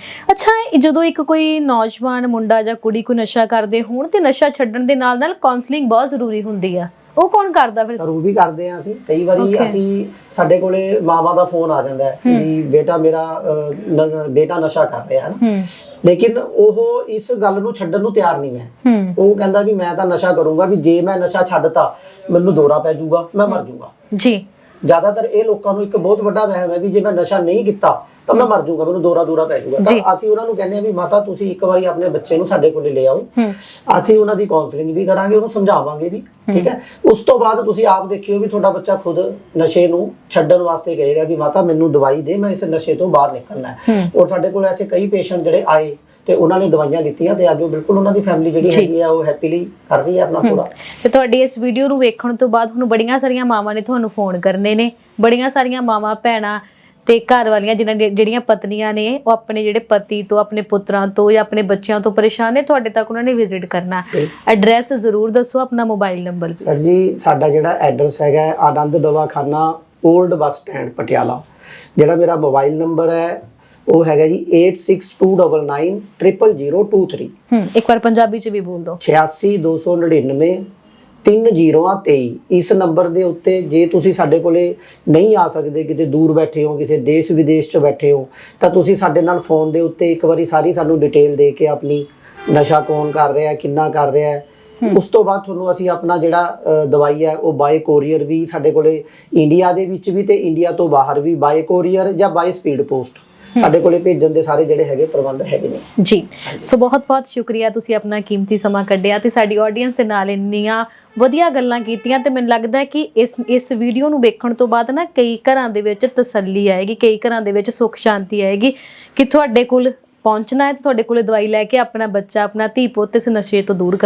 ਅੱਛਾ ਇਹ ਜਦੋਂ ਇੱਕ ਕੋਈ ਨੌਜਵਾਨ ਮੁੰਡਾ ਜਾਂ ਕੁੜੀ ਕੋਈ ਨਸ਼ਾ ਕਰਦੇ ਹੋਣ ਤੇ ਨਸ਼ਾ ਛੱਡਣ ਦੇ ਨਾਲ ਨਾਲ ਕਾਉਂਸਲਿੰਗ ਬਹੁਤ ਜ਼ਰੂਰੀ ਹੁੰਦੀ ਆ। ਉਹ ਕੌਣ ਕਰਦਾ ਫਿਰ? ਉਹ ਵੀ ਕਰਦੇ ਆ ਅਸੀਂ। ਕਈ ਵਾਰੀ Okay. ਅਸੀਂ ਸਾਡੇ ਕੋਲੇ ਮਾਵਾ ਦਾ ਫੋਨ ਆ ਜਾਂਦਾ ਹੈ ਵੀ ਬੇਟਾ ਮੇਰਾ ਅਹ, ਨ- ਬੇਟਾ ਨਸ਼ਾ ਕਰ ਰਿਹਾ ਹੈ ਨਾ। ਹੂੰ। ਲੇਕਿਨ ਉਹ ਇਸ ਗੱਲ ਨੂੰ ਛੱਡਣ ਨੂੰ ਤਿਆਰ ਨਹੀਂ ਹੈ। ਹੂੰ। ਉਹ ਕਹਿੰਦਾ ਵੀ ਮੈਂ ਤਾਂ ਨਸ਼ਾ ਕਰੂੰਗਾ ਵੀ ਜੇ ਮੈਂ ਨਸ਼ਾ ਛੱਡਤਾ ਮੈਨੂੰ ਦੌਰਾ ਪੈ ਜਾਊਗਾ ਮੈਂ ਮਰ ਜਾਊਗਾ। ਜੀ। ਜ਼ਿਆਦਾਤਰ ਇਹ ਲੋਕਾਂ ਨੂੰ ਇੱਕ ਬਹੁਤ ਵੱਡਾ ਵਹਿਮ ਹੈ ਵੀ ਜੇ ਮੈਂ ਨਸ਼ਾ ਨਹੀਂ ਕੀਤਾ ਤਾਂ ਮੈਂ ਮਰ ਜਾਊਗਾ ਮੈਨੂੰ ਦੌਰਾ ਦੂਰਾ ਪੈ ਜਾਊਗਾ। ਤਾਂ ਅਸੀਂ ਉਹਨਾਂ ਨੂੰ ਕਹਿੰਦੇ ਆ ਵੀ ਮਾਤਾ ਤੁਸੀਂ ਇੱਕ ਵਾਰੀ ਆਪਣੇ ਬੱਚੇ ਨੂੰ ਸਾਡੇ ਕੋਲੇ ਲੈ ਆਓ। ਅਸੀਂ ਉਹਨਾਂ ਦੀ ਕਾਉਂਸਲਿੰਗ ਵੀ ਕਰਾਂਗੇ ਉਹਨੂੰ ਸਮਝਾਵਾਂਗੇ ਵੀ ਠੀਕ ਹੈ? ਉਸ ਤੋਂ ਬਾਅਦ ਤੁਸੀਂ ਆਪ ਦੇਖਿਓ ਵੀ ਤੁਹਾਡਾ ਬੱਚਾ ਖੁਦ ਨਸ਼ੇ ਨੂੰ ਛੱਡਣ ਵਾਸਤੇ ਕਹੇਗਾ ਕਿ ਮਾਤਾ ਮੈਨੂੰ ਦਵਾਈ ਦੇ ਮੈਂ ਇਸ ਨਸ਼ੇ ਤੋਂ ਬਾਹਰ ਨਿਕਲਣਾ ਹੈ। ਔਰ ਸਾਡੇ ਕੋਲ ਐਸੇ ਕਈ ਪੇਸ਼ੈਂਟ ਜਿਹੜੇ ਆਏ ਤੇ ਉਹਨਾਂ ਨੇ ਦਵਾਈਆਂ ਲਿੱਤੀਆਂ ਤੇ ਅੱਜ ਉਹ ਬਿਲਕੁਲ ਉਹਨਾਂ ਦੀ ਫੈਮਿਲੀ ਜਿਹੜੀ। ਹੈਗੀ ਆ ਉਹ ਹੈਪੀਲੀ ਕਰ ਰਹੀ ਹੈ ਆਪਣਾ ਪੂਰਾ। ਤੇ ਤੁਹਾਡੀ ਇਸ ਵੀਡੀਓ ਨੂੰ ਵੇਖਣ ਤੋਂ ਬਾਅਦ ਹੁਣ ਬੜੀਆਂ ਸਾਰੀਆਂ ਮਾਵਾਂ ਨੇ ਤੁਹਾਨੂੰ ਫੋਨ ਕਰਨੇ ਨੇ। ਬੜੀਆਂ ਸਾਰੀਆਂ ਮਾਵਾਂ ਭੈਣਾਂ ਤੇ ਘਰ ਵਾਲੀਆਂ ਜਿਨ੍ਹਾਂ ਦੀ ਜਿਹੜੀਆਂ ਪਤਨੀਆਂ ਨੇ ਉਹ ਆਪਣੇ ਜਿਹੜੇ ਪਤੀ ਤੋਂ ਆਪਣੇ ਪੁੱਤਰਾਂ ਤੋਂ ਜਾਂ ਆਪਣੇ ਬੱਚਿਆਂ ਤੋਂ ਪਰੇਸ਼ਾਨ ਨੇ ਤੁਹਾਡੇ ਤੱਕ ਉਹਨਾਂ ਨੇ ਵਿਜ਼ਿਟ ਕਰਨਾ। ਤੇ ਐਡਰੈਸ ਜ਼ਰੂਰ ਦੱਸੋ ਆਪਣਾ ਮੋਬਾਈਲ ਨੰਬਰ ਵੀ ਸਰ ਜੀ ਸਾਡਾ ਜਿਹੜਾ ਐਡਰੈਸ ਹੈਗਾ ਹੈ, ਆਨੰਦ ਦਵਾਖਾਨਾ 올ਡ ਬੱਸ ਸਟੈਂਡ ਪਟਿਆਲਾ। ਜਿਹੜਾ ਮੇਰਾ ਮੋਬਾਈਲ ਨੰਬਰ ਹੈ ਉਹ ਹੈਗਾ ਜੀ 8629900023 ਹੂੰ ਇੱਕ ਵਾਰ ਪੰਜਾਬੀ ਚ ਵੀ ਬੋਲ ਦਿਓ। 86299 3023 ਇਸ ਨੰਬਰ ਦੇ ਉੱਤੇ ਜੇ ਤੁਸੀਂ ਸਾਡੇ ਕੋਲੇ ਨਹੀਂ ਆ ਸਕਦੇ ਕਿਤੇ ਦੂਰ ਬੈਠੇ ਹੋ ਕਿਸੇ ਦੇਸ਼ ਵਿਦੇਸ਼ 'ਚ ਬੈਠੇ ਹੋ ਤਾਂ ਤੁਸੀਂ ਸਾਡੇ ਨਾਲ ਫੋਨ ਦੇ ਉੱਤੇ ਇੱਕ ਵਾਰੀ ਸਾਰੀ ਸਾਨੂੰ ਡਿਟੇਲ ਦੇ ਕੇ ਆਪਣੀ ਨਸ਼ਾ ਕੌਣ ਕਰ ਰਿਹਾ ਹੈ ਕਿੰਨਾ ਕਰ ਰਿਹਾ ਹੈ ਉਸ ਤੋਂ ਬਾਅਦ ਤੁਹਾਨੂੰ ਅਸੀਂ ਆਪਣਾ ਜਿਹੜਾ ਦਵਾਈ ਹੈ ਉਹ ਬਾਈ ਕੋਰੀਅਰ ਵੀ ਸਾਡੇ ਕੋਲੇ ਇੰਡੀਆ ਦੇ ਵਿੱਚ ਵੀ ਤੇ ਇੰਡੀਆ ਤੋਂ ਬਾਹਰ ਵੀ ਬਾਈ ਕੋਰੀਅਰ ਜਾਂ ਬਾਈ ਸਪੀਡ ਪੋਸਟ ਸਾਡੇ ਕੋਲੇ ਭੇਜਣ ਦੇ ਸਾਰੇ ਜਿਹੜੇ ਹੈਗੇ ਪ੍ਰਬੰਧ ਹੈਗੇ ਨੇ। ਜੀ। ਸੋ ਬਹੁਤ ਬਹੁਤ ਸ਼ੁਕਰੀਆ ਤੁਸੀਂ ਆਪਣਾ ਕੀਮਤੀ ਸਮਾਂ ਕੱਢਿਆ ਤੇ ਸਾਡੀ ਆਡੀਅנס ਦੇ ਨਾਲ ਇੰਨੀਆਂ ਵਧੀਆ ਗੱਲਾਂ ਕੀਤੀਆਂ ਤੇ ਮੈਨੂੰ ਲੱਗਦਾ ਹੈ ਕਿ ਇਸ ਇਸ ਵੀਡੀਓ ਨੂੰ ਵੇਖਣ ਤੋਂ ਬਾਅਦ ਨਾ ਕਈ ਘਰਾਂ ਦੇ ਵਿੱਚ ਤਸੱਲੀ ਆਏਗੀ, ਕਈ ਘਰਾਂ ਦੇ ਵਿੱਚ ਸੁੱਖ ਸ਼ਾਂਤੀ ਆਏਗੀ ਕਿ ਤੁਹਾਡੇ ਕੋਲ ਪਹੁੰਚਣਾ ਹੈ ਤੇ ਤੁਹਾਡੇ ਕੋਲੇ ਦਵਾਈ ਲੈ ਕੇ ਆਪਣਾ ਬੱਚਾ, ਆਪਣਾ ਧੀ ਪੁੱਤ ਇਸ ਨਸ਼ੇ ਤੋਂ ਦੂਰ ਕਰ